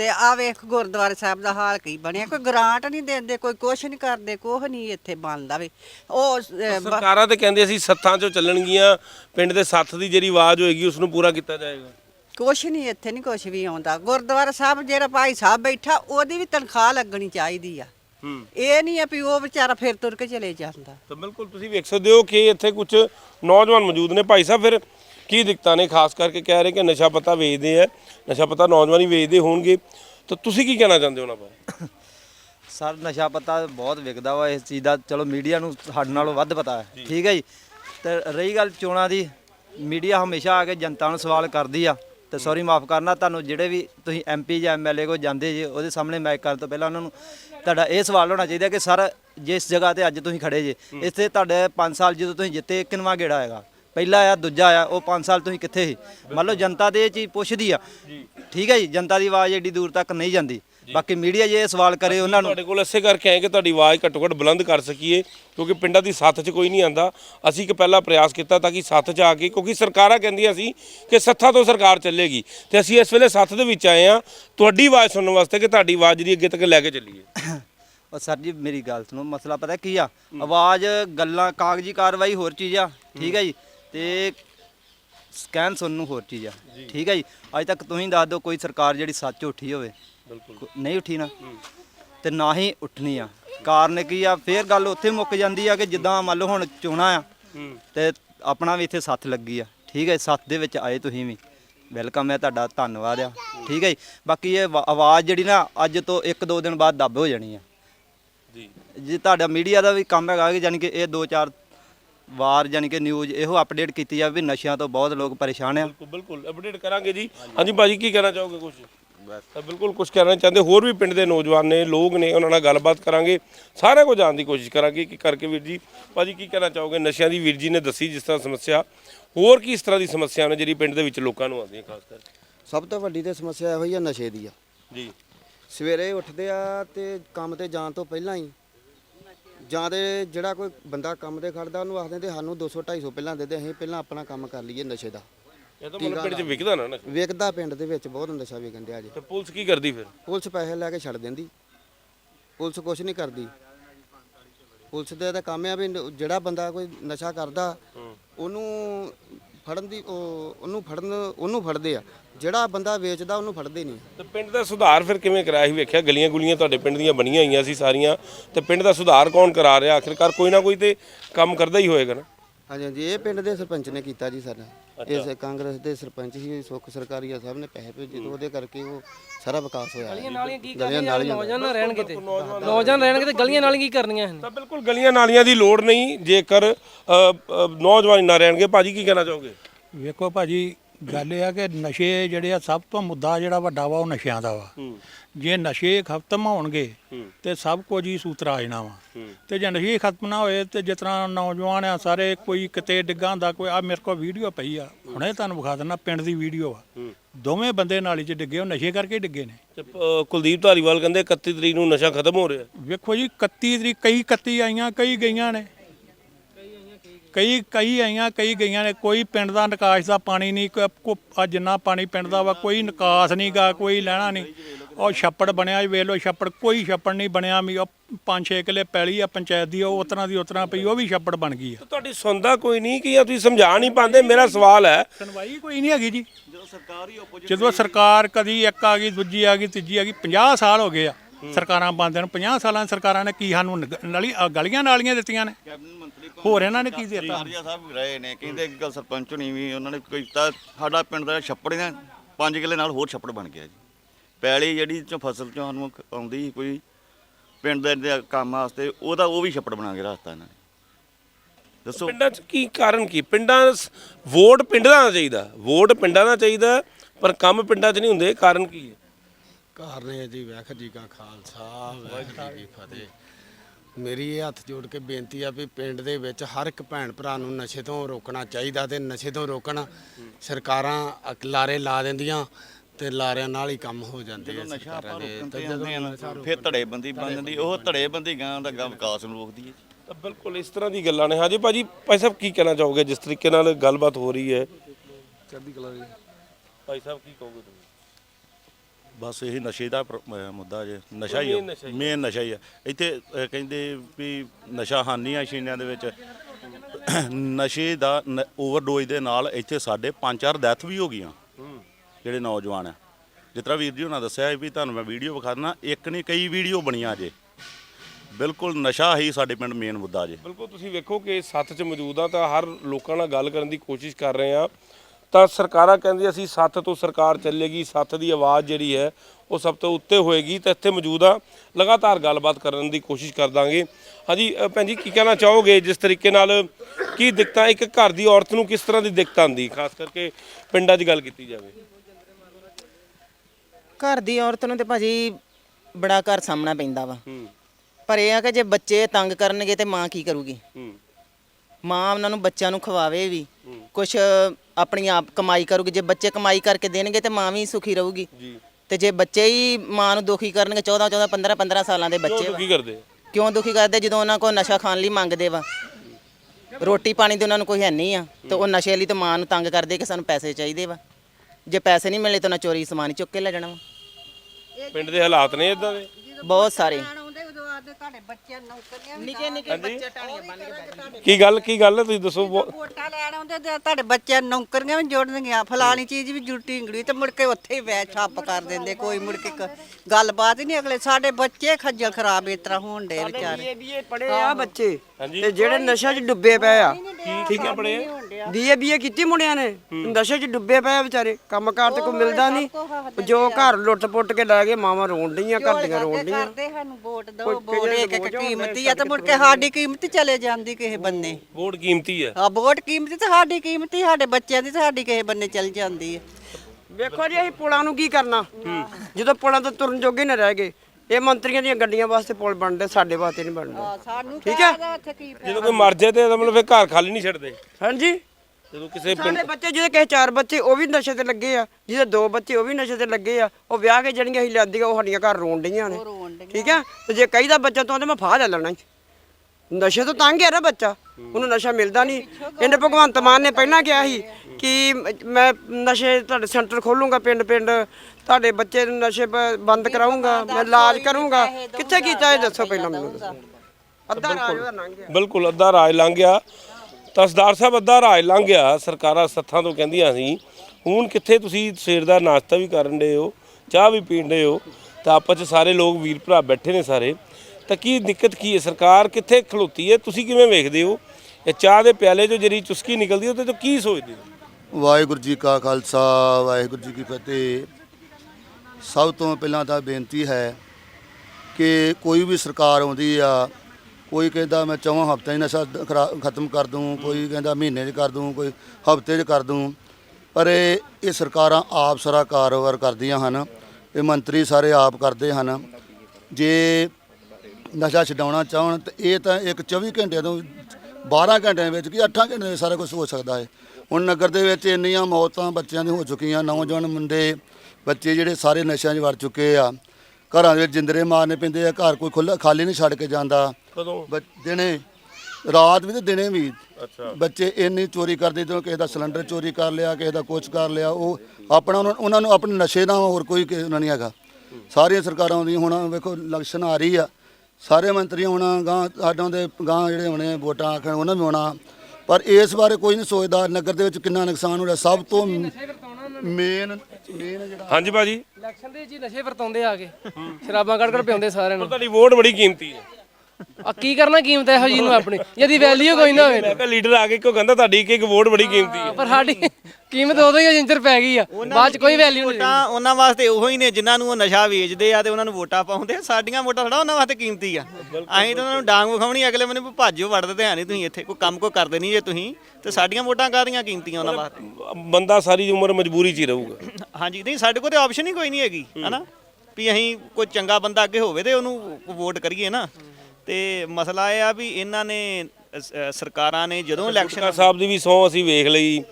ਤੇ ਆ ਵੇਖ ਗੁਰਦੁਆਰੇ ਸਾਹਿਬ ਦਾ ਹਾਲ ਕੀ ਬਣਿਆ। ਕੋਈ ਗ੍ਰਾਂਟ ਨਹੀਂ ਦਿੰਦੇ ਕੋਈ ਕੁਛ ਨਹੀਂ ਕਰਦੇ ਕੁਛ ਨਹੀਂ ਇੱਥੇ ਬਣਦਾ ਵੀ। ਉਹ ਅਹ, ਬ- ਸਰਕਾਰਾਂ ਤੇ ਕਹਿੰਦੇ ਅਸੀਂ ਸੱਥਾਂ 'ਚੋਂ ਚੱਲਣਗੀਆਂ ਪਿੰਡ ਦੇ ਸੱਥ ਦੀ ਜਿਹੜੀ ਆਵਾਜ਼ ਹੋਏਗੀ ਉਸ ਨੂੰ ਪੂਰਾ ਕੀਤਾ ਜਾਏਗਾ। ਕੁਛ ਨਹੀਂ ਇੱਥੇ ਨਹੀਂ ਕੁਛ ਵੀ ਆਉਂਦਾ। ਗੁਰਦੁਆਰਾ ਸਾਹਿਬ ਜਿਹੜਾ ਭਾਈ ਸਾਹਿਬ ਬੈਠਾ ਉਹਦੀ ਵੀ ਤਨਖਾਹ ਲੱਗਣੀ ਚਾਹੀਦੀ ਆ। ਹੂੰ। ਇਹ ਨਹੀਂ ਆ ਵੀ ਉਹ ਵਿਚਾਰਾ ਫਿਰ ਤੁਰ ਕੇ ਚਲੇ ਜਾਂਦਾ। ਤਾਂ ਬਿਲਕੁਲ ਤੁਸੀਂ ਵੇਖ ਸਕਦੇ ਹੋ ਕਿ ਇੱਥੇ ਕੁਝ ਨੌਜਵਾਨ ਮੌਜੂਦ ਨੇ। ਭਾਈ ਸਾਹਿਬ ਫਿਰ ਕੀ ਦਿੱਕਤਾਂ ਨੇ? ਖਾਸ ਕਰਕੇ ਕਹਿ ਰਹੇ ਕਿ ਨਸ਼ਾ ਪਤਾ ਵੇਚਦੇ ਆ ਨਸ਼ਾ ਪਤਾ ਨੌਜਵਾਨ ਹੀ ਵੇਚਦੇ ਹੋਣਗੇ। ਤਾਂ ਤੁਸੀਂ ਕੀ ਕਹਿਣਾ ਚਾਹੁੰਦੇ ਹੋ ਉਹਨਾਂ ਬਾਰੇ? ਸਰ ਨਸ਼ਾ ਪਤਾ ਬਹੁਤ ਵਿਕਦਾ ਵਾ ਇਸ ਚੀਜ਼ ਦਾ ਚਲੋ ਮੀਡੀਆ ਨੂੰ ਸਾਡੇ ਨਾਲੋਂ ਵੱਧ ਪਤਾ ਹੈ। ਠੀਕ ਹੈ ਜੀ? ਤੇ ਰਹੀ ਗੱਲ ਚੋਣਾਂ ਦੀ ਮੀਡੀਆ ਹਮੇਸ਼ਾ ਆ ਕੇ ਜਨਤਾ ਨੂੰ ਸਵਾਲ ਕਰਦੀ ਆ। ਤੇ ਸੌਰੀ ਮਾਫ ਕਰਨਾ ਤੁਹਾਨੂੰ ਜਿਹੜੇ ਵੀ ਤੁਸੀਂ ਐਮਪੀ ਜਾਂ ਐਮਐਲਏ ਕੋ ਜਾਂਦੇ ਜੇ ਉਹਦੇ ਸਾਹਮਣੇ ਮਾਈਕ ਕਰਨ ਤੋਂ ਪਹਿਲਾਂ ਉਹਨਾਂ ਨੂੰ ਤੁਹਾਡਾ ਇਹ ਸਵਾਲ ਹੋਣਾ ਚਾਹੀਦਾ ਕਿ ਸਰ ਜਿਸ ਜਗ੍ਹਾ ਤੇ ਅੱਜ ਤੁਸੀਂ ਖੜੇ ਜੇ ਇੱਥੇ ਤੁਹਾਡੇ 5 ਸਾਲ ਜਦੋਂ ਤੁਸੀਂ ਜਿੱਤੇ ਕਿੰਨਵਾ ਗੇੜਾ ਆਏਗਾ ਪਹਿਲਾ ਆ ਦੂਜਾ ਆ ਉਹ 5 ਸਾਲ ਤੁਸੀਂ ਕਿੱਥੇ ਸੀ? ਮੰਨ ਲਓ ਜਨਤਾ ਦੇ ਇਹ ਚੀਜ਼ ਪੁੱਛਦੀ ਆ। ਠੀਕ ਹੈ ਜੀ ਜਨਤਾ ਦੀ ਆਵਾਜ਼ ਏਡੀ ਦੂਰ ਤੱਕ ਨਹੀਂ ਜਾਂਦੀ। ਬਾਕੀ ਮੀਡੀਆ ਜੇ ਇਹ ਸਵਾਲ ਕਰੇ ਉਹਨਾਂ ਨੂੰ। ਤੁਹਾਡੇ ਕੋਲ ਇਸੇ ਕਰਕੇ ਆਏ ਕਿ ਤੁਹਾਡੀ ਆਵਾਜ਼ ਘੱਟੋ ਘੱਟ ਬੁਲੰਦ ਕਰ ਸਕੀਏ ਕਿਉਂਕਿ ਪਿੰਡਾਂ ਦੀ ਸੱਥ 'ਚ ਕੋਈ ਨਹੀਂ ਆਂਦਾ। ਅਸੀਂ ਇੱਕ ਪਹਿਲਾ ਪ੍ਰਯਾਸ ਕੀਤਾ ਤਾਂ ਕਿ ਸੱਥ 'ਚ ਆ ਕੇ ਕਿਉਂਕਿ ਸਰਕਾਰਾਂ ਕਹਿੰਦੀਆਂ ਸੀ ਕਿ ਸੱਥਾਂ ਤੋਂ ਸਰਕਾਰ ਚੱਲੇਗੀ। ਤੇ ਅਸੀਂ ਇਸ ਵੇਲੇ ਸੱਥ ਦੇ ਵਿੱਚ ਆਏ ਆ ਤੁਹਾਡੀ ਆਵਾਜ਼ ਸੁਣਨ ਵਾਸਤੇ ਕਿ ਤੁਹਾਡੀ ਆਵਾਜ਼ ਜਿਹੜੀ ਅੱਗੇ ਤੱਕ ਲੈ ਕੇ ਚੱਲੀਏ। ਉਹ ਸਰ ਜੀ ਮੇਰੀ ਗੱਲ ਸੁਣੋ ਮਸਲਾ ਪਤਾ ਕੀ ਆ? ਆਵਾਜ਼ ਗੱਲਾਂ ਕਾਗਜ਼ੀ ਕਾਰਵਾਈ ਹੋਰ ਚੀਜ਼ ਆ। ਠੀਕ ਹੈ ਜੀ? ਤੇ ਸਕੈਨ ਸੁਣਨ ਨੂੰ ਹੋਰ ਚੀਜ਼ ਆ। ਠੀਕ ਹੈ ਜੀ? ਅੱਜ ਤੱਕ ਤੁਸੀਂ ਦੱਸ ਦਿਓ ਕੋਈ ਸਰਕਾਰ ਜਿਹੜੀ ਸੱਚ ਉੱਠੀ ਹੋਵੇ। ਬਿਲਕੁਲ। ਨਹੀਂ ਉੱਠੀ ਨਾ? ਤੇ ਨਾ ਹੀ ਉੱਠਣੀ ਆ। ਕਾਰਨ ਕੀ ਆ? ਫੇਰ ਗੱਲ ਉੱਥੇ ਮੁੱਕ ਜਾਂਦੀ ਆ ਕਿ ਜਿੱਦਾਂ ਮੰਨ ਲਓ ਹੁਣ ਚੋਣਾਂ ਆ। ਤੇ ਆਪਣਾ ਵੀ ਇੱਥੇ ਸੱਥ ਲੱਗੀ ਆ। ਠੀਕ ਹੈ ਸੱਥ ਦੇ ਵਿੱਚ ਆਏ ਤੁਸੀਂ ਵੀ। ਵੈਲਕਮ ਹੈ ਤੁਹਾਡਾ ਧੰਨਵਾਦ ਆ। ਠੀਕ ਹੈ ਜੀ? ਬਾਕੀ ਇਹ ਆਵਾ- ਆਵਾਜ਼ ਜਿਹੜੀ ਨਾ ਅੱਜ ਤੋਂ ਇੱਕ ਦੋ ਦਿਨ ਬਾਅਦ ਦੱਬ ਹੋ ਜਾਣੀ ਆ। ਜੀ। ਜੇ ਤੁਹਾਡਾ ਮੀਡੀਆ ਦਾ ਵੀ ਕੰਮ ਹੈਗਾ ਕਿ ਯਾਨੀ ਕਿ ਇਹ ਦੋ ਚਾਰ ਵਾਰ ਯਾਨੀ ਕਿ ਨਿਊਜ਼ ਇਹੋ ਅਪਡੇਟ ਕੀਤੀ ਜਾਵੇ ਵੀ ਨਸ਼ਿਆਂ ਤੋਂ ਬਹੁਤ ਲੋਕ ਪਰੇਸ਼ਾਨ ਆ। ਬਿਲਕੁਲ ਬਿਲਕੁਲ। ਅਪਡੇਟ ਕਰਾਂਗੇ ਜੀ। ਹਾਂਜੀ ਭਾਜੀ ਕੀ ਕਹਿਣਾ ਚਾਹੋਗੇ ਕੁਝ ਤਾਂ ਬਿਲਕੁਲ ਕੁਝ ਕਹਿਣਾ ਚਾਹੁੰਦੇ ਹੋਰ ਵੀ ਪਿੰਡ ਦੇ ਨੌਜਵਾਨ ਨੇ ਲੋਕ ਨੇ ਉਹਨਾਂ ਨਾਲ ਗੱਲਬਾਤ ਕਰਾਂਗੇ। ਸਾਰਿਆਂ ਕੋ ਜਾਣ ਦੀ ਕੋਸ਼ਿਸ਼ ਕਰਾਂਗੇ ਕਿ ਕਰਕੇ ਵੀਰ ਜੀ। ਭਾਜੀ ਕੀ ਕਹਿਣਾ ਚਾਹੋਗੇ? ਨਸ਼ਿਆਂ ਦੀ ਵੀਰ ਜੀ ਨੇ ਦੱਸੀ ਜਿਸ ਤਰ੍ਹਾਂ ਸਮੱਸਿਆ। ਹੋਰ ਕੀ ਇਸ ਤਰ੍ਹਾਂ ਦੀ ਸਮੱਸਿਆ ਨੇ ਜਿਹੜੀ ਪਿੰਡ ਦੇ ਵਿੱਚ ਲੋਕਾਂ ਨੂੰ ਆਉਂਦੀਆਂ ਖਾਸ ਕਰਕੇ? ਸਭ ਤੋਂ ਵੱਡੀ ਤੇ ਸਮੱਸਿਆ ਇਹੋ ਹੀ ਆ ਨਸ਼ੇ ਦੀ ਆ। ਜੀ। ਸਵੇਰੇ ਉੱਠਦੇ ਆ ਤੇ ਕੰਮ ਤੇ ਜਾਣ ਤੋਂ ਪਹਿਲਾਂ ਹੀ ਜਾਂ ਤੇ ਜਿਹੜਾ ਕੋਈ ਬੰਦਾ ਕੰਮ ਤੇ ਖੜਦਾ ਉਹਨੂੰ ਆਖਦੇ ਤੇ ਸਾਨੂੰ 200 250 ਪਹਿਲਾਂ ਦੇ ਦੇ ਅਸੀਂ ਪਹਿਲਾਂ ਆਪਣਾ ਕੰਮ ਕਰ ਲਈਏ ਨਸ਼ੇ ਦਾ। ਇਹ ਤਾਂ ਮਤਲਬ ਪਿੰਡ 'ਚ ਵਿਕਦਾ ਨਾ ਨਸ਼ਾ? ਵਿਕਦਾ ਪਿੰਡ ਦੇ ਵਿੱਚ ਬਹੁਤ ਨਸ਼ਾ ਵਿਕਣ ਡਿਆ ਜੀ। ਤੇ ਪੁਲਿਸ ਕੀ ਕਰਦੀ ਫਿਰ? ਪੁਲਿਸ ਪੈਸੇ ਲੈ ਕੇ ਛੱਡ ਦਿੰਦੀ। ਪੁਲਿਸ ਕੁਛ ਨਹੀਂ ਕਰਦੀ। ਪੁਲਿਸ ਦਾ ਤਾਂ ਕੰਮ ਆ ਵੀ ਨ- ਜਿਹੜਾ ਬੰਦਾ ਕੋਈ ਨਸ਼ਾ ਕਰਦਾ ਉਹਨੂੰ ਫੜਨ ਦੀ, ਉਹ- ਉਹਨੂੰ ਫੜਨ, ਉਹਨੂੰ ਫੜਦੇ ਆ। ਜਿਹੜਾ ਬੰਦਾ ਵੇਚਦਾ, ਉਹਨੂੰ ਫੜਦੇ ਨਹੀਂ। ਤੇ ਪਿੰਡ ਦਾ ਸੁਧਾਰ ਫਿਰ ਕਿਵੇਂ ਕਰਾਇਆ ਸੀ? ਵੇਖਿਆ ਗਲੀਆਂ ਗੁਲੀਆਂ ਤੁਹਾਡੇ ਪਿੰਡ ਦੀਆਂ ਬਣੀਆਂ ਹੋਈਆਂ ਸੀ ਸਾਰੀਆਂ। ਤੇ ਪਿੰਡ ਦਾ ਸੁਧਾਰ ਕੌਣ ਕਰਾ ਰਿਹਾ? ਆਖਿਰਕਾਰ ਕੋਈ ਨਾ ਕੋਈ ਤੇ ਕੰਮ ਕਰਦਾ ਹੀ ਹੋਏਗਾ ਨਾ। ਹਾਂਜੀ ਹਾਂਜੀ ਇਹ ਪਿੰਡ ਦੇ ਸਰਪੰਚ ਨੇ ਕੀਤਾ ਜੀ ਸਾਡਾ। ਇਸ ਕਾਂਗਰਸ ਦੇ ਸਰਪੰਚ ਹੀ ਸੁੱਖ ਸਰਕਾਰੀਆ ਸਾਹਿਬ ਨੇ ਪੈਸੇ ਭੇਜੇ ਤੇ ਉਹਦੇ ਕਰਕੇ ਉਹ ਸਾਰਾ ਵਿਕਾਸ ਹੋਇਆ। ਗਲੀਆਂ ਨਾਲੀਆਂ ਕੀ ਕਰਨੀਆਂ? ਨੌਜਵਾਨ ਰਹਿਣਗੇ ਤੇ ਨੌਜਵਾਨ ਰਹਿਣਗੇ ਤੇ ਗਲੀਆਂ ਨਾਲੀਆਂ ਕੀ ਕਰਨੀਆਂ ਹਨ ਤਾਂ ਬਿਲਕੁਲ ਗਲੀਆਂ ਨਾਲੀਆਂ ਦੀ ਲੋੜ ਨਹੀਂ ਜੇਕਰ ਅ, ਅ, ਨੌਜਵਾਨ ਨਾ ਰਹਿਣਗੇ ਭਾਜੀ ਕੀ ਕਹਿਣਾ ਚਾਹੋਗੇ? ਵੇਖੋ ਭਾਜੀ ਗੱਲ ਇਹ ਆ ਕਿ ਨਸ਼ੇ ਜਿਹੜੇ ਆ ਸਭ ਤੋਂ ਮੁੱਦਾ ਜਿਹੜਾ ਵੱਡਾ ਵਾ ਉਹ ਨਸ਼ਿਆਂ ਦਾ ਵਾ। ਜੇ ਨਸ਼ੇ ਖਤਮ ਹੋਣਗੇ ਤੇ ਸਭ ਕੁਝ ਹੀ ਸੂਤਰ ਆ ਜਾਣਾ ਵਾ। ਤੇ ਜੇ ਨਸ਼ੇ ਖਤਮ ਨਾ ਹੋਏ ਤੇ ਜਿਸ ਤਰ੍ਹਾਂ ਨੌਜਵਾਨ ਆ ਸਾਰੇ ਕੋਈ ਕਿਤੇ ਡਿੱਗਾ ਹੁੰਦਾ ਕੋਈ ਆ ਮੇਰੇ ਕੋਲ ਵੀਡੀਓ ਪਈ ਆ ਹੁਣੇ ਤੁਹਾਨੂੰ ਵਿਖਾ ਦਿੰਦਾ ਪਿੰਡ ਦੀ ਵੀਡੀਓ ਆ। ਦੋਵੇਂ ਬੰਦੇ ਨਾਲੀ 'ਚ ਡਿੱਗੇ ਉਹ ਨਸ਼ੇ ਕਰਕੇ ਡਿੱਗੇ ਨੇ। ਕੁਲਦੀਪ ਧਾਰੀਵਾਲ ਕਹਿੰਦੇ 31 ਤਰੀਕ ਨੂੰ ਨਸ਼ਾ ਖਤਮ ਹੋ ਰਿਹਾ। ਵੇਖੋ ਜੀ 31 ਤਰੀਕ ਕਈ 31 ਆਈਆਂ ਕਈ ਗਈਆਂ ਨੇ। ਕਈ ਕਈ ਆਈਆਂ ਕਈ ਗਈਆਂ ਨੇ ਕੋਈ ਪਿੰਡ ਦਾ ਨਿਕਾਸ ਦਾ ਪਾਣੀ ਨਹੀਂ ਆ ਜਿੰਨਾ ਪਾਣੀ ਪਿੰਡ ਦਾ ਵਾ ਕੋਈ ਨਿਕਾਸ ਨਹੀਂ ਗਾ ਕੋਈ ਲੈਣਾ ਨਹੀਂ। ਉਹ ਛੱਪੜ ਬਣਿਆ ਵੇਖ ਲਓ ਛੱਪੜ ਕੋਈ ਛੱਪੜ ਨਹੀਂ ਬਣਿਆ ਵੀ ਉਹ ਪੰਜ ਛੇ ਕਿੱਲੇ ਪੈਲੀ ਆ ਪੰਚਾਇਤ ਦੀ ਉਹ ਉਤਰਾਂ ਦੀ ਉਤਰਾਂ ਪਈ ਉਹ ਵੀ ਛੱਪੜ ਬਣ ਗਈ ਆ। ਤੁਹਾਡੀ ਸੁਣਦਾ ਕੋਈ ਨਹੀਂ ਕਿ ਤੁਸੀਂ ਸਮਝਾ ਨਹੀਂ ਪਾਉਂਦੇ ਮੇਰਾ ਸਵਾਲ ਹੈ। ਸੁਣਵਾਈ ਕੋਈ ਨਹੀਂ ਹੈਗੀ ਜੀ। ਜਦੋਂ ਸਰਕਾਰ ਕਦੀ ਇੱਕ ਆ ਗਈ ਦੂਜੀ ਆ ਗਈ ਤੀਜੀ ਆ ਗਈ 50 ਸਾਲ ਹੋ ਗਏ ਆ। ਸਰਕਾਰਾਂ ਬੰਦਿਆਂ ਨੂੰ 50 ਸਾਲਾਂ ਸਰਕਾਰਾਂ ਨੇ ਕੀ ਸਾਨੂੰ ਨਗ- ਨਾਲੀ ਅ, ਗਲੀਆਂ ਨਾਲੀਆਂ ਦਿੱਤੀਆਂ ਨੇ। ਹੋਰ ਇਹਨਾਂ ਨੇ ਕੀ ਦਿੱਤਾ? ਆਰੀਆ ਸਾਹਿਬ ਰਹੇ ਨੇ ਕਹਿੰਦੇ ਕਿ ਗੱਲ ਸਰਪੰਚ ਨਹੀਂ ਵੀ ਉਹਨਾਂ ਨੇ ਕੋਈ ਕੀਤਾ ਸਾਡਾ ਪਿੰਡ ਦਾ ਛੱਪੜ ਨੇ 5 ਕਿੱਲੇ ਨਾਲ ਹੋਰ ਛੱਪੜ ਬਣ ਗਿਆ ਜੀ। ਪੈਲੀ ਜਿਹੜੀ ਚੋਂ ਫਸਲ ਚੋਂ ਸਾਨੂੰ ਆਉਂਦੀ ਸੀ ਕੋਈ ਪਿੰਡ ਦੇ- ਦੇ ਕੰਮ ਵਾਸਤੇ ਉਹਦਾ ਉਹ ਵੀ ਛੱਪੜ ਬਣਾ ਕੇ ਰੱਖਤਾ ਇਹਨਾਂ ਨੇ। ਦੱਸੋ। ਪਿੰਡਾਂ 'ਚ ਕੀ ਕਾਰਨ ਕੀ? ਪਿੰਡਾਂ 'ਚ ਵੋਟ ਪਿੰਡਾਂ ਦਾ ਚਾਹੀਦਾ ਵੋਟ ਪਿੰਡਾਂ ਦਾ ਚਾਹੀਦਾ ਪਰ ਕੰਮ ਪਿੰਡਾਂ 'ਚ ਨਹੀਂ ਹੁੰਦੇ ਕਾਰਨ ਕੀ ਹੈ? ਕਾਰਨ ਹੈ ਜੀ ਵਾਹਿਗੁਰੂ ਜੀ ਕਾ ਖਾਲਸਾ ਵਾਹਿਗੁਰੂ ਜੀ ਕੀ ਫਤਿਹ। ਮੇਰੀ ਇਹ ਹੱਥ ਜੋੜ ਕੇ ਬੇਨਤੀ ਆ ਵੀ ਪਿੰਡ ਦੇ ਵਿੱਚ ਹਰ ਇੱਕ ਭੈਣ ਭਰਾ ਨੂੰ ਨਸ਼ੇ ਤੋਂ ਰੋਕਣਾ ਚਾਹੀਦਾ ਤੇ ਨਸ਼ੇ ਤੋਂ ਰੋਕਣ ਸਰਕਾਰਾਂ ਅਕ- ਲਾਰੇ ਲਾ ਦਿੰਦੀਆਂ ਤੇ ਲਾਰਿਆਂ ਨਾਲ ਹੀ ਕੰਮ ਹੋ ਜਾਂਦੇ ਆ ਨਸ਼ਾ ਸਰਕਾਰਾਂ ਆਪਾਂ ਦੇ। ਰੋਕਣ ਤੇ ਤੇ ਜਦੋਂ ਆਉਂਦੇ ਆ ਨਾ, ਫਿਰ ਧੜੇਬੰਦੀ ਬਣ ਜਾਂਦੀ ਉਹ ਧੜੇਬੰਦੀ ਗਾਂ ਦਾ ਗਾਂ ਵਿਕਾਸ ਨੂੰ ਰੋਕਦੀ ਹੈ ਤਾਂ ਬਿਲਕੁਲ ਇਸ ਤਰ੍ਹਾਂ ਦੀ ਗੱਲਾਂ ਨੇ। ਹਾਂਜੀ ਭਾਜੀ ਭਾਈ ਸਾਹਿਬ ਕੀ ਕਹਿਣਾ ਚਾਹੋਗੇ? ਜਿਸ ਤਰੀਕੇ ਨਾਲ ਗੱਲਬਾਤ ਹੋ ਰਹੀ ਹੈ। ਚੜ੍ਹਦੀ ਕਲਾ ਜੀ ਭਾਈ ਸਾਹਿਬ ਕੀ ਕਹੋਗੇ ਤੁਸੀਂ? ਬਸ ਇਹ ਨਸ਼ੇ ਦਾ ਪ੍ਰ- ਅਹ ਮੁੱਦਾ ਜੇ। ਨਸ਼ਾ ਹੀ ਮੇਨ ਨਸ਼ਾ ਹੀ ਆ। ਇੱਥੇ ਅਹ, ਕਹਿੰਦੇ ਵੀ ਨਸ਼ਾ ਹਾਨੀ ਆ ਸ਼ੀਨਿਆਂ ਦੇ ਵਿੱਚ। ਨਸ਼ੇ ਦਾ ਓਵਰਡੋਜ਼ ਦੇ ਨਾਲ ਇੱਥੇ ਸਾਡੇ ਪੰਜ ਚਾਰ ਡੈਥ ਵੀ ਹੋ ਗਈਆਂ। ਜਿਹੜੇ ਨੌਜਵਾਨ ਆ। ਜਿਸ ਤਰ੍ਹਾਂ ਵੀਰ ਜੀ ਉਹਨਾਂ ਦੱਸਿਆ ਵੀ ਤੁਹਾਨੂੰ ਮੈਂ ਵੀਡੀਓ ਵਿਖਾ ਦਿੰਦਾ ਇੱਕ ਨਹੀਂ ਕਈ ਵੀਡੀਓ ਬਣੀਆਂ ਜੇ। ਬਿਲਕੁਲ ਨਸ਼ਾ ਹੀ ਸਾਡੇ ਪਿੰਡ ਮੇਨ ਮੁੱਦਾ ਜੇ। ਬਿਲਕੁਲ ਤੁਸੀਂ ਵੇਖੋ ਕਿ ਸੱਥ 'ਚ ਮੌਜੂਦ ਆ ਤਾਂ ਹਰ ਲੋਕਾਂ ਨਾਲ ਗੱਲ ਕਰਨ ਦੀ ਕੋਸ਼ਿਸ਼ ਕਰ ਰਹੇ ਆ। ਤਾਂ ਸਰਕਾਰਾਂ ਕਹਿੰਦੀਆਂ ਅਸੀਂ ਸੱਥ ਤੋਂ ਸਰਕਾਰ ਚੱਲੇਗੀ ਸੱਥ ਦੀ ਆਵਾਜ਼ ਜਿਹੜੀ ਹੈ ਉਹ ਸਭ ਤੋਂ ਉੱਤੇ ਹੋਏਗੀ। ਤਾਂ ਇੱਥੇ ਮੌਜੂਦ ਆ ਲਗਾਤਾਰ ਗੱਲਬਾਤ ਕਰਨ ਦੀ ਕੋਸ਼ਿਸ਼ ਕਰ ਦਾਂਗੇ। ਹਾਂਜੀ ਭੈਣ ਜੀ ਕੀ ਕਹਿਣਾ ਚਾਹੋਗੇ? ਜਿਸ ਤਰੀਕੇ ਨਾਲ ਕੀ ਦਿੱਕਤਾਂ ਇੱਕ ਘਰ ਦੀ ਔਰਤ ਨੂੰ ਕਿਸ ਤਰ੍ਹਾਂ ਦੀ ਦਿੱਕਤ ਆਉਂਦੀ? ਖਾਸ ਕਰਕੇ ਪਿੰਡਾਂ 'ਚ ਗੱਲ ਕੀਤੀ ਜਾਵੇ। ਘਰ ਦੀ ਔਰਤ ਨੂੰ ਤੇ ਭਾਜੀ ਬੜਾ ਘਰ ਸਾਹਮਣਾ ਪੈਂਦਾ ਵਾ। ਪਰ ਇਹ ਆ ਕਿ ਜੇ ਬੱਚੇ ਤੰਗ ਕਰਨਗੇ ਤੇ ਮਾਂ ਕੀ ਕਰੂਗੀ? ਮਾਂ ਉਹਨਾਂ ਨੂੰ ਬੱਚਿਆਂ ਨੂੰ ਖਵਾਵੇ ਵੀ। ਕੁਝ ਆਪਣੀ ਆਪ ਕਮਾਈ ਕਰੂਗੀ। ਜੇ ਬੱਚੇ ਕਮਾਈ ਕਰਕੇ ਦੇਣਗੇ ਤੇ ਮਾਂ ਵੀ ਸੁਖੀ ਰਹੂਗੀ। ਜੀ। ਤੇ ਜੇ ਬੱਚੇ ਹੀ ਮਾਂ ਨੂੰ ਦੁਖੀ ਕਰਨਗੇ 14 14 15 15 ਸਾਲਾਂ ਦੇ ਬੱਚੇ ਵਾ। ਕੀ ਕਰਦੇ? ਕਿਉਂ ਦੁਖੀ ਕਰਦੇ? ਜਦੋਂ ਉਹਨਾਂ ਕੋਲ ਨਸ਼ਾ ਖਾਣ ਲਈ ਮੰਗਦੇ ਵਾ। ਰੋਟੀ ਪਾਣੀ ਤੇ ਉਹਨਾਂ ਨੂੰ ਕੋਈ ਹੈ ਨਹੀਂ ਆ। ਤੇ ਉਹ ਨਸ਼ੇ ਲਈ ਤੇ ਮਾਂ ਨੂੰ ਤੰਗ ਕਰਦੇ ਕਿ ਸਾਨੂੰ ਪੈਸੇ ਚਾਹੀਦੇ ਵਾ। ਜੇ ਪੈਸੇ ਨਹੀਂ ਮਿਲੇ ਤਾਂ ਉਹਨਾਂ ਚੋਰੀ ਸਮਾਨ ਹੀ ਚੁੱਕ ਕੇ ਲੈ ਜਾਣਾ ਵਾ। ਪਿੰਡ ਦੇ ਹਾਲਾਤ ਨੇ ਇਦਾਂ ਦੇ? ਬਹੁਤ ਸਾਰੇ। ਆਉਂਦੇ ਉਦੋਂ ਆਦੇ ਤੁਹਾਡੇ ਬੱਚਿਆਂ ਨੌਕਰੀਆਂ ਵੀ ਨਿੱਕੇ ਨਿੱਕੇ ਬੱਚੇ ਟਾਣੀਆਂ ਬੰਨ ਕੇ ਬੈਠੇ ਕੀ ਗੱਲ ਕੀ ਗੱਲ ਹੈ? ਤੁਸੀਂ ਦੱਸੋ ਬਹੁਤ- ਵੋਟਾਂ ਲੈਣ ਆਉਂਦੇ ਤੇ ਤੁਹਾਡੇ ਬੱਚਿਆਂ ਨੂੰ ਨੌਕਰੀਆਂ ਵੀ ਜੋੜਨਗੀਆਂ। ਫਲਾਣੀ ਚੀਜ਼ ਵੀ ਜੁੱਟੀ ਇੰਗੜੀ ਤੇ ਮੁੜ ਕੇ ਉੱਥੇ ਹੀ ਵੈ ਛਾਪ ਕਰ ਦਿੰਦੇ ਕੋਈ ਮੁੜ ਕੇ ਕ- ਗੱਲਬਾਤ ਹੀ ਨਹੀਂ ਅਗਲੇ। ਸਾਡੇ ਬੱਚੇ ਖੱਜਲ ਖਰਾਬ ਇਸ ਤਰ੍ਹਾਂ ਹੋਣ ਡੇ ਵਿਚਾਰੇ। ਬੀਏ ਪੜੇ ਆ ਬੱਚੇ ਤੇ ਜਿਹੜੇ ਨਸ਼ਾ 'ਚ ਡੁੱਬੇ ਪਏ ਆ। ਠੀਕ ਹੈ ਬੜੇ ਬੀਏ ਬੀਏ ਕੀਤੀ ਮੁੰਡਿਆਂ ਨੇ? ਨਸ਼ੇ 'ਚ ਡੁੱਬੇ ਪਏ ਆ ਵਿਚਾਰੇ। ਕੰਮਕਾਰ ਤੇ ਕੋਈ ਮਿਲਦਾ ਨਹੀਂ। ਜੋ ਘਰ ਲੁੱਟ ਪੁੱਟ ਕੇ ਲੈ ਗਏ ਮਾਵਾਂ ਰੋਣ ਡੀਆਂ ਘਰ ਦੀਆਂ ਰੋਣ ਡੀਆਂ ਕਰਦੇ ਸਾਨੂੰ ਵੋਟ ਦੋ ਵੋਟ ਇੱਕ ਇੱਕ ਕੀਮਤੀ ਆ ਤੇ ਮੁੜ ਕੇ ਸਾਡੀ ਕੀਮਤ ਚਲੇ ਜਾਂਦੀ ਕਿਸੇ ਬੰਨੇ। ਵੋਟ ਕੀਮਤੀ ਹੈ ਆ ਵੋਟ ਕੀਮਤੀ ਤੇ ਸਾਡੀ ਕੀਮਤੀ ਸਾਡੇ ਬੱਚਿਆਂ ਦੀ ਤੇ ਸਾਡੀ ਕਿਸੇ ਬੰਨੇ ਚਲ ਜਾਂਦੀ ਹੈ ਵੇਖੋ ਜੀ ਅਸੀਂ ਪੁਲਾਂ ਨੂੰ ਕੀ ਕਰਨਾ? ਜਦੋਂ ਪੁਲਾਂ ਤੋਂ ਤੁਰਨ ਜੋਗੇ ਨਾ ਰਹਿ ਗਏ ਇਹ ਮੰਤਰੀਆਂ ਦੀਆਂ ਗੱਡੀਆਂ ਵਾਸਤੇ ਪੁਲ ਬਣਦੇ ਸਾਡੇ ਵਾਸਤੇ ਨਹੀਂ ਬਣਦੇ। ਸਾਨੂੰ ਠੀਕ ਹੈ? ਜਦੋਂ ਕੋਈ ਮਰ ਜਾਏ ਤੇ ਮਤਲਬ ਫਿਰ ਘਰ ਖਾਲੀ ਨਹੀਂ ਛੱਡਦੇ। ਹਾਂਜੀ? ਜਦੋਂ ਕਿਸੇ ਸਾਡੇ ਬੱਚੇ ਜਿਹਦੇ ਕਿਸੇ ਚਾਰ ਬੱਚੇ ਉਹ ਵੀ ਨਸ਼ੇ ਤੇ ਲੱਗੇ ਆ। ਜਿਹਦੇ ਦੋ ਬੱਚੇ ਉਹ ਵੀ ਨਸ਼ੇ ਤੇ ਲੱਗੇ ਆ। ਉਹ ਵਿਆਹ ਕੇ ਜਿਹੜੀਆਂ ਅਸੀਂ ਲਿਆਂਦੀਆਂ ਉਹ ਸਾਡੀਆਂ ਘਰ ਰੋਣ ਡਈਆਂ ਨੇ। ਠੀਕ ਆ? ਤੇ ਜੇ ਕਈ ਦਾ ਬੱਚਾ ਤੋਂ ਆਂਦੇ ਮੈਂ ਫਾਹ ਲੈ ਲੈਣਾ। ਨਸ਼ੇ ਤੋਂ ਤੰਗ ਹੈ ਨਾ ਬੱਚਾ। ਉਹਨੂੰ ਨਸ਼ਾ ਮਿਲਦਾ ਨਹੀਂ। ਇਹਨੇ ਭਗਵੰਤ ਮਾਨ ਨੇ ਪਹਿਲਾਂ ਕਿਹਾ ਸੀ ਕਿ ਮ- ਨਸ਼ੇ ਤੁਹਾਡੇ ਸੈਂਟਰ ਖੋਲੂੰਗਾ ਪਿੰਡ ਪਿੰਡ ਤੁਹਾਡੇ ਬੱਚੇ ਨੂੰ ਨਸ਼ੇ ਬੰਦ ਕਰਾਉਂਗਾ ਮੈਂ ਇਲਾਜ ਕਰੂੰਗਾ। ਕਿੱਥੇ ਕੀਤਾ ਇਹ? ਦੱਸੋ ਪਹਿਲਾਂ ਮੈਨੂੰ ਦੱਸੋ। ਅੱਧਾ ਰਾਜ ਲੰਘ ਗਿਆ। ਬਿਲਕੁਲ ਅੱਧਾ ਰਾਜ ਲੰਘ ਗਿਆ। ਤਾਂ ਸਰਦਾਰ ਸਾਹਿਬ, ਅੱਧਾ ਰਾਜ ਲੰਘ ਗਿਆ। ਸਰਕਾਰਾਂ ਸੱਥਾਂ ਤੋਂ ਕਹਿੰਦੀਆਂ ਸੀ, ਹੁਣ ਕਿੱਥੇ ਤੁਸੀਂ ਸਵੇਰ ਦਾ ਨਾਸ਼ਤਾ ਵੀ ਕਰਨ ਦੇ ਹੋ, ਚਾਹ ਵੀ ਪੀਣ ਦੇ ਹੋ? ਤਾਂ ਆਪਸ ਚ ਸਾਰੇ ਲੋਕ ਵੀਰ ਭਰਾ ਬੈਠੇ ਨੇ ਸਾਰੇ। ਤਾਂ ਕੀ ਦਿੱਕਤ ਕੀ ਹੈ? ਸਰਕਾਰ ਕਿੱਥੇ ਖਲੋਤੀ ਹੈ? ਤੁਸੀਂ ਕਿਵੇਂ ਵੇਖਦੇ ਹੋ? ਇਹ ਚਾਹ ਦੇ ਪਿਆਲੇ 'ਚੋਂ ਜਿਹੜੀ ਚੁਸਕੀ ਨਿਕਲਦੀ ਉਹਦੇ ਤੋਂ ਕੀ ਸੋਚਦੇ ਹੋ? ਵਾਹਿਗੁਰੂ ਜੀ ਕਾ ਖਾਲਸਾ, ਵਾਹਿਗੁਰੂ ਜੀ ਕੀ ਫਤਿਹ। ਸਭ ਤੋਂ ਪਹਿਲਾਂ ਤਾਂ ਬੇਨਤੀ ਹੈ ਕਿ ਕੋਈ ਵੀ ਸਰਕਾਰ ਆਉਂਦੀ ਆ ਕੋਈ ਕਹਿੰਦਾ ਮੈਂ ਚੌਵਾਂ ਹਫ਼ਤਿਆਂ 'ਚ ਨਸ਼ਾ ਖਰਾ- ਖਤਮ ਕਰ ਦੂੰ, ਕੋਈ ਕਹਿੰਦਾ ਮਹੀਨੇ 'ਚ ਕਰ ਦੂੰ, ਕੋਈ ਹਫ਼ਤੇ 'ਚ ਕਰ ਦੂੰ। ਪਰ ਇਹ ਇਹ ਸਰਕਾਰਾਂ ਆਪ ਸਾਰਾ ਕਾਰੋਬਾਰ ਕਰਦੀਆਂ ਹਨ, ਇਹ ਮੰਤਰੀ ਸਾਰੇ ਆਪ ਕਰਦੇ ਹਨ। ਜੇ ਨਸ਼ਾ ਛਡਾਉਣਾ ਚਾਹਣ ਤੇ ਇਹ ਤਾਂ ਇੱਕ 24 ਘੰਟਿਆਂ ਤੋਂ 12 ਘੰਟਿਆਂ ਵਿੱਚ ਕਿ 8 ਘੰਟਿਆਂ ਵਿੱਚ ਸਾਰਾ ਕੁਝ ਹੋ ਸਕਦਾ ਹੈ। ਹੁਣ ਨਗਰ ਦੇ ਵਿੱਚ ਇੰਨੀਆਂ ਮੌਤਾਂ ਬੱਚਿਆਂ ਦੀ ਹੋ ਚੁੱਕੀਆਂ, ਨੌਜਵਾਨ ਮੁੰਡੇ, ਬੱਚੇ ਜਿਹੜੇ ਸਾਰੇ ਨਸ਼ਿਆਂ 'ਚ ਵੜ ਚੁੱਕੇ ਆ। ਘਰਾਂ ਦੇ ਵਿੱਚ ਜਿੰਦਰੇ ਮਾਰਨੇ ਪੈਂਦੇ ਆ ਘਰ ਕੋਈ ਖੁੱਲਾ ਖਾਲੀ ਨਹੀਂ ਛੱਡ ਕੇ ਜਾਂਦਾ। ਕਦੋਂ? ਬ- ਦਿਨੇ ਰਾਤ ਵੀ ਤੇ ਦਿਨੇ ਵੀ। ਅੱਛਾ। ਬੱਚੇ ਇੰਨੀ ਚੋਰੀ ਕਰਦੇ ਜਦੋਂ ਕਿਸੇ ਦਾ ਸਿਲੰਡਰ ਚੋਰੀ ਕਰ ਲਿਆ ਕਿਸੇ ਦਾ ਕੁਛ ਕਰ ਲਿਆ ਉਹ ਆਪਣਾ ਉਹਨਾਂ- ਉਹਨਾਂ ਨੂੰ ਆਪਣੇ ਨਸ਼ੇ ਦਾ ਹੋਰ ਕੋਈ ਕਿਸੇ ਨਾਲ ਨਹੀਂ ਹੈਗਾ। ਸਾਰੀਆਂ ਸਰਕਾਰਾਂ ਆਉਂਦੀਆਂ ਹੁਣ ਵੇਖੋ ਇਲੈਕਸ਼ਨ ਆ ਰਹੀ ਆ। ਸਾਰੇ ਮੰਤਰੀ ਹੁਣ ਗਾਂ ਸਾਡੋਂ ਦੇ ਗਾਂ ਜਿਹੜੇ ਹੋਣੇ ਵੋਟਾਂ ਆਖਣ ਉਹਨਾਂ ਵੀ ਹੋਣਾ ਪਰ ਇਸ ਬਾਰੇ ਕੋਈ ਨਹੀਂ ਸੋਚਦਾ ਨਗਰ ਦੇ ਵਿੱਚ ਕਿੰਨਾ ਨੁਕਸਾਨ ਹੋ ਰਿਹਾ ਸਭ ਤੋਂ ਮੇਨ ਮੇਨ ਜਿਹੜਾ ਹਾਂਜੀ ਬਾਜੀ ਇਲੈਕਸ਼ਨ ਦੇ ਜੀ ਨਸ਼ੇ ਵਰਤਾਉਂਦੇ ਆ ਕੇ। ਸ਼ਰਾਬਾਂ ਕੱਢ ਕੱਢ ਪਿਆਉਂਦੇ ਸਾਰਿਆਂ ਨੂੰ। ਤੁਹਾਡੀ ਵੋਟ ਬੜੀ ਕੀਮਤੀ ਹੈ। ਆ ਕੀ ਕਰਨਾ ਕੀਮਤ ਇਹੋ ਜੀ ਨੂੰ ਆਪਣੀ? ਜਿਹਦੀ ਵੈਲਿਊ ਕੋਈ ਨਾ ਹੋਵੇ। ਮੈਂ ਕਿਹਾ ਲੀਡਰ ਆ ਕੇ ਕਿਉਂ ਕਹਿੰਦਾ ਤੁਹਾਡੀ ਇੱਕ ਇੱਕ ਵੋਟ ਬੜੀ ਕੀਮਤੀ ਹੈ ਪਰ ਸਾਡੀ ਕੀਮਤ ਉਦੋਂ ਹੀ ਜਿੰਦਰ ਪੈ ਗਈ ਆ। ਬਾਅਦ ਚ ਕੋਈ ਵੈਲਿਊ ਨਹੀਂ ਵੋਟਾਂ ਉਹਨਾਂ ਵਾਸਤੇ ਉਹੋ ਹੀ ਨੇ ਜਿਨ੍ਹਾਂ ਨੂੰ ਉਹ ਨਸ਼ਾ ਵੇਚਦੇ ਆ ਤੇ ਉਹਨਾਂ ਨੂੰ ਵੋਟਾਂ ਪਾਉਂਦੇ ਆ। ਸਾਡੀਆਂ ਵੋਟਾਂ ਥੋੜਾ ਉਹਨਾਂ ਵਾਸਤੇ ਕੀਮਤੀ ਆ। ਅਸੀਂ ਤਾਂ ਉਹਨਾਂ ਨੂੰ ਡਾਂਗ ਵਿਖਾਉਣੀ ਅਗਲੇ ਮੈਨੂੰ ਵੀ ਭਾਜੋ ਵੜਦੇ ਤੇ ਹੈ ਨਹੀਂ ਤੁਸੀਂ ਇੱਥੇ। ਕੋਈ ਕੰਮ ਕੋ ਕਰਦੇ ਨਹੀਂ ਜੇ ਤੁਸੀਂ। ਤੇ ਸਾਡੀਆਂ ਵੋਟਾਂ ਕਾਹਦੀਆਂ ਕੀਮਤੀਆਂ ਉਹਨਾਂ ਵਾਸਤੇ? ਬੰਦਾ ਸਾਰੀ ਉਮਰ ਮਜਬੂਰੀ 'ਚ ਹੀ ਰਹੂਗਾ। ਹਾਂਜੀ ਨਹੀਂ ਸਾਡੇ ਕੋਲ ਤੇ ਆਪਸ਼ਨ ਹੀ ਕੋਈ ਨਹੀਂ ਹੈਗੀ ਹਨਾ? ਵੀ ਅਸੀਂ ਕੋਈ ਚੰਗਾ ਬੰਦਾ ਅੱਗੇ ਹੋਵੇ ਤੇ ਉਹਨੂੰ ਵੋਟ ਕਰੀਏ ਨਾ। ਤੇ ਮਸਲਾ ਇਹ ਆ ਵੀ ਇਹਨਾਂ ਨੇ ਅ, ਸਰਕਾਰਾਂ ਨੇ ਜਦੋਂ ਇਲੈਕਸ਼ਨ ਸਾਹਿਬ ਦੀ ਵੀ ਸੌ ਅਸੀਂ ਵੇਖ ਲਈ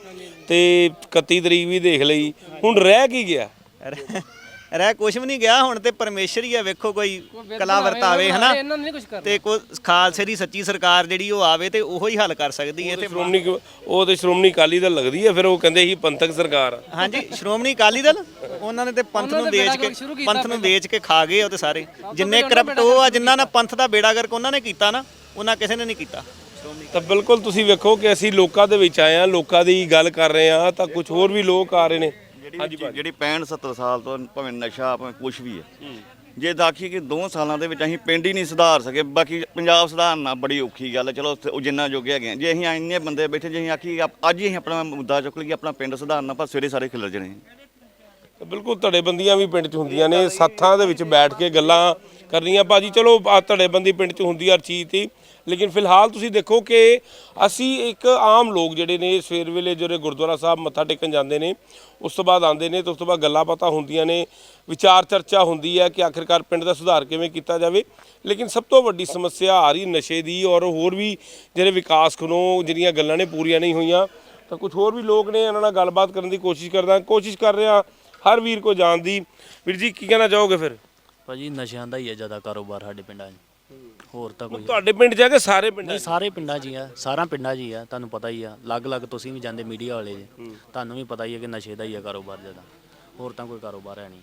ਤੇ 31 ਤਰੀਕ ਵੀ ਦੇਖ ਲਈ। ਹੁਣ ਰਹਿ ਕੀ ਗਿਆ? ਰਹਿ- ਕੁਛ ਵੀ ਨਹੀਂ ਗਿਆ ਹੁਣ ਤੇ ਪਰਮੇਸ਼ਰ ਹੀ ਆ ਵੇਖੋ ਕੋਈ ਕਲਾ ਵਰਤਾਵੇ ਹਨਾ? ਇਹਨਾਂ ਨੇ ਨਹੀਂ ਕੁਝ ਕਰਨਾ। ਤੇ ਕੋ ਖਾਲਸੇ ਦੀ ਸੱਚੀ ਸਰਕਾਰ ਜਿਹੜੀ ਉਹ ਆਵੇ ਤੇ ਉਹੋ ਹੀ ਹੱਲ ਕਰ ਸਕਦੀ ਹੈ ਤੇ ਸ਼੍ਰੋਮਣੀ ਉਹ ਤੇ ਸ਼੍ਰੋਮਣੀ ਅਕਾਲੀ ਦਲ ਲੱਗਦੀ ਹੈ ਫਿਰ ਉਹ ਕਹਿੰਦੇ ਸੀ ਪੰਥਕ ਸਰਕਾਰ। ਹਾਂਜੀ ਸ਼੍ਰੋਮਣੀ ਅਕਾਲੀ ਦਲ? ਉਹਨਾਂ ਨੇ ਤੇ ਪੰਥ ਨੂੰ ਵੇਚ ਕੇ ਪੰਥ ਨੂੰ ਵੇਚ ਕੇ ਖਾ ਗਏ ਉਹ ਤੇ ਸਾਰੇ। ਜਿੰਨੇ ਕਰਪਟ ਉਹ ਆ ਜਿਨ੍ਹਾਂ ਨੇ ਪੰਥ ਦਾ ਬੇੜਾ ਗਰਕ ਉਹਨਾਂ ਨੇ ਕੀਤਾ ਨਾ ਉਹਨਾਂ ਕਿਸੇ ਨੇ ਨਹੀਂ ਕੀਤਾ। ਤਾਂ ਬਿਲਕੁਲ ਤੁਸੀਂ ਵੇਖੋ ਕਿ ਅਸੀਂ ਲੋਕਾਂ ਦੇ ਵਿੱਚ ਆਏ ਆ ਲੋਕਾਂ ਦੀ ਗੱਲ ਕਰ ਰਹੇ ਆ ਤਾਂ ਕੁਝ ਹੋਰ ਵੀ ਲੋਕ ਆ ਰਹੇ ਨੇ। ਜਿਹੜੀ ਜਿਹੜੀ 65 70 ਸਾਲ ਤੋਂ ਭਾਵੇਂ ਨਸ਼ਾ ਭਾਵੇਂ ਕੁਛ ਵੀ ਹੈ। ਜੇ ਦਾਖੀ ਕਿ 2 ਸਾਲਾਂ ਦੇ ਵਿੱਚ ਅਸੀਂ ਪਿੰਡ ਹੀ ਨਹੀਂ ਸੁਧਾਰ ਸਕੇ ਬਾਕੀ ਪੰਜਾਬ ਸੁਧਾਰਨਾ ਬੜੀ ਔਖੀ ਗੱਲ ਹੈ। ਚਲੋ ਉਹ ਜਿੰਨਾ ਜੋਗੇ ਹੈਗੇ। ਜੇ ਅਸੀਂ ਇੰਨੇ ਬੰਦੇ ਬੈਠੇ ਜੇ ਅਸੀਂ ਆਖੀ ਅੱਜ ਹੀ ਅਸੀਂ ਆਪਣਾ ਮੁੱਦਾ ਚੁੱਕ ਲਈਏ ਆਪਣਾ ਪਿੰਡ ਸੁਧਾਰਨਾ ਪਰ ਸਵੇਰੇ ਸਾਰੇ ਖਿਲਰ ਜਣੇ। ਬਿਲਕੁਲ ਧੜੇਬੰਦੀਆਂ ਵੀ ਪਿੰਡ 'ਚ ਹੁੰਦੀਆਂ ਨੇ, ਸੱਥਾਂ ਦੇ ਵਿੱਚ ਬੈਠ ਕੇ ਗੱਲਾਂ ਕਰਨੀਆਂ। ਭਾਜੀ, ਚਲੋ, ਆ ਧੜੇਬੰਦੀ ਪਿੰਡ 'ਚ ਹੁੰਦੀ ਹਰ ਚੀਜ਼ ਦੀ, ਲੇਕਿਨ ਫਿਲਹਾਲ ਤੁਸੀਂ ਦੇਖੋ ਕਿ ਅਸੀਂ ਇੱਕ ਆਮ ਲੋਕ ਜਿਹੜੇ ਨੇ, ਸਵੇਰ ਵੇਲੇ ਜਿਹੜੇ ਗੁਰਦੁਆਰਾ ਸਾਹਿਬ ਮੱਥਾ ਟੇਕਣ ਜਾਂਦੇ ਨੇ, ਉਸ ਤੋਂ ਬਾਅਦ ਆਉਂਦੇ ਨੇ ਤੇ ਉਸ ਤੋਂ ਬਾਅਦ ਗੱਲਾਂ ਬਾਤਾਂ ਹੁੰਦੀਆਂ ਨੇ, ਵਿਚਾਰ ਚਰਚਾ ਹੁੰਦੀ ਹੈ ਕਿ ਆਖਿਰਕਾਰ ਪਿੰਡ ਦਾ ਸੁਧਾਰ ਕਿਵੇਂ ਕੀਤਾ ਜਾਵੇ। ਲੇਕਿਨ ਸਭ ਤੋਂ ਵੱਡੀ ਸਮੱਸਿਆ ਆ ਰਹੀ ਨਸ਼ੇ ਦੀ ਔਰ ਹੋਰ ਵੀ ਜਿਹੜੇ ਵਿਕਾਸ ਖਨੋਂ ਜਿਹੜੀਆਂ ਗੱਲਾਂ ਨੇ ਪੂਰੀਆਂ ਨਹੀਂ ਹੋਈਆਂ, ਤਾਂ ਕੁਝ ਹੋਰ ਵੀ ਲੋਕ ਨੇ, ਇਹਨਾਂ ਨਾਲ ਗੱਲਬਾਤ ਕਰਨ ਦੀ ਕੋਸ਼ਿਸ਼ ਕਰਦਾ, ਕੋਸ਼ਿਸ਼ ਕਰ ਰਿਹਾ ਹਰ ਵੀਰ ਕੋ ਜਾਣ ਦੀ ਵੀਰ ਜੀ ਕੀ ਕਹਿਣਾ ਚਾਹੋਗੇ ਫਿਰ? ਭਾਜੀ ਨਸ਼ਿਆਂ ਦਾ ਹੀ ਹੈ ਜ਼ਿਆਦਾ ਕਾਰੋਬਾਰ ਸਾਡੇ ਪਿੰਡਾਂ 'ਚ। ਹੋਰ ਤਾਂ ਕੋਈ ਤੁਹਾਡੇ ਪਿੰਡ ਜਾ ਕੇ ਸਾਰੇ ਪਿੰਡਾਂ ਨਹੀਂ ਸਾਰੇ ਪਿੰਡਾਂ 'ਚ ਹੀ ਆ ਸਾਰਾ ਪਿੰਡਾਂ 'ਚ ਹੀ ਆ ਤੁਹਾਨੂੰ ਪਤਾ ਹੀ ਆ। ਅਲੱਗ-ਅਲੱਗ ਤੁਸੀਂ ਵੀ ਜਾਂਦੇ ਮੀਡੀਆ ਵਾਲੇ ਜੇ ਤੁਹਾਨੂੰ ਵੀ ਪਤਾ ਹੀ ਹੈ ਕਿ ਨਸ਼ੇ ਦਾ ਹੀ ਆ ਕਾਰੋਬਾਰ ਜ਼ਿਆਦਾ। ਹੋਰ ਤਾਂ ਕੋਈ ਕਾਰੋਬਾਰ ਹੈ ਨਹੀਂ।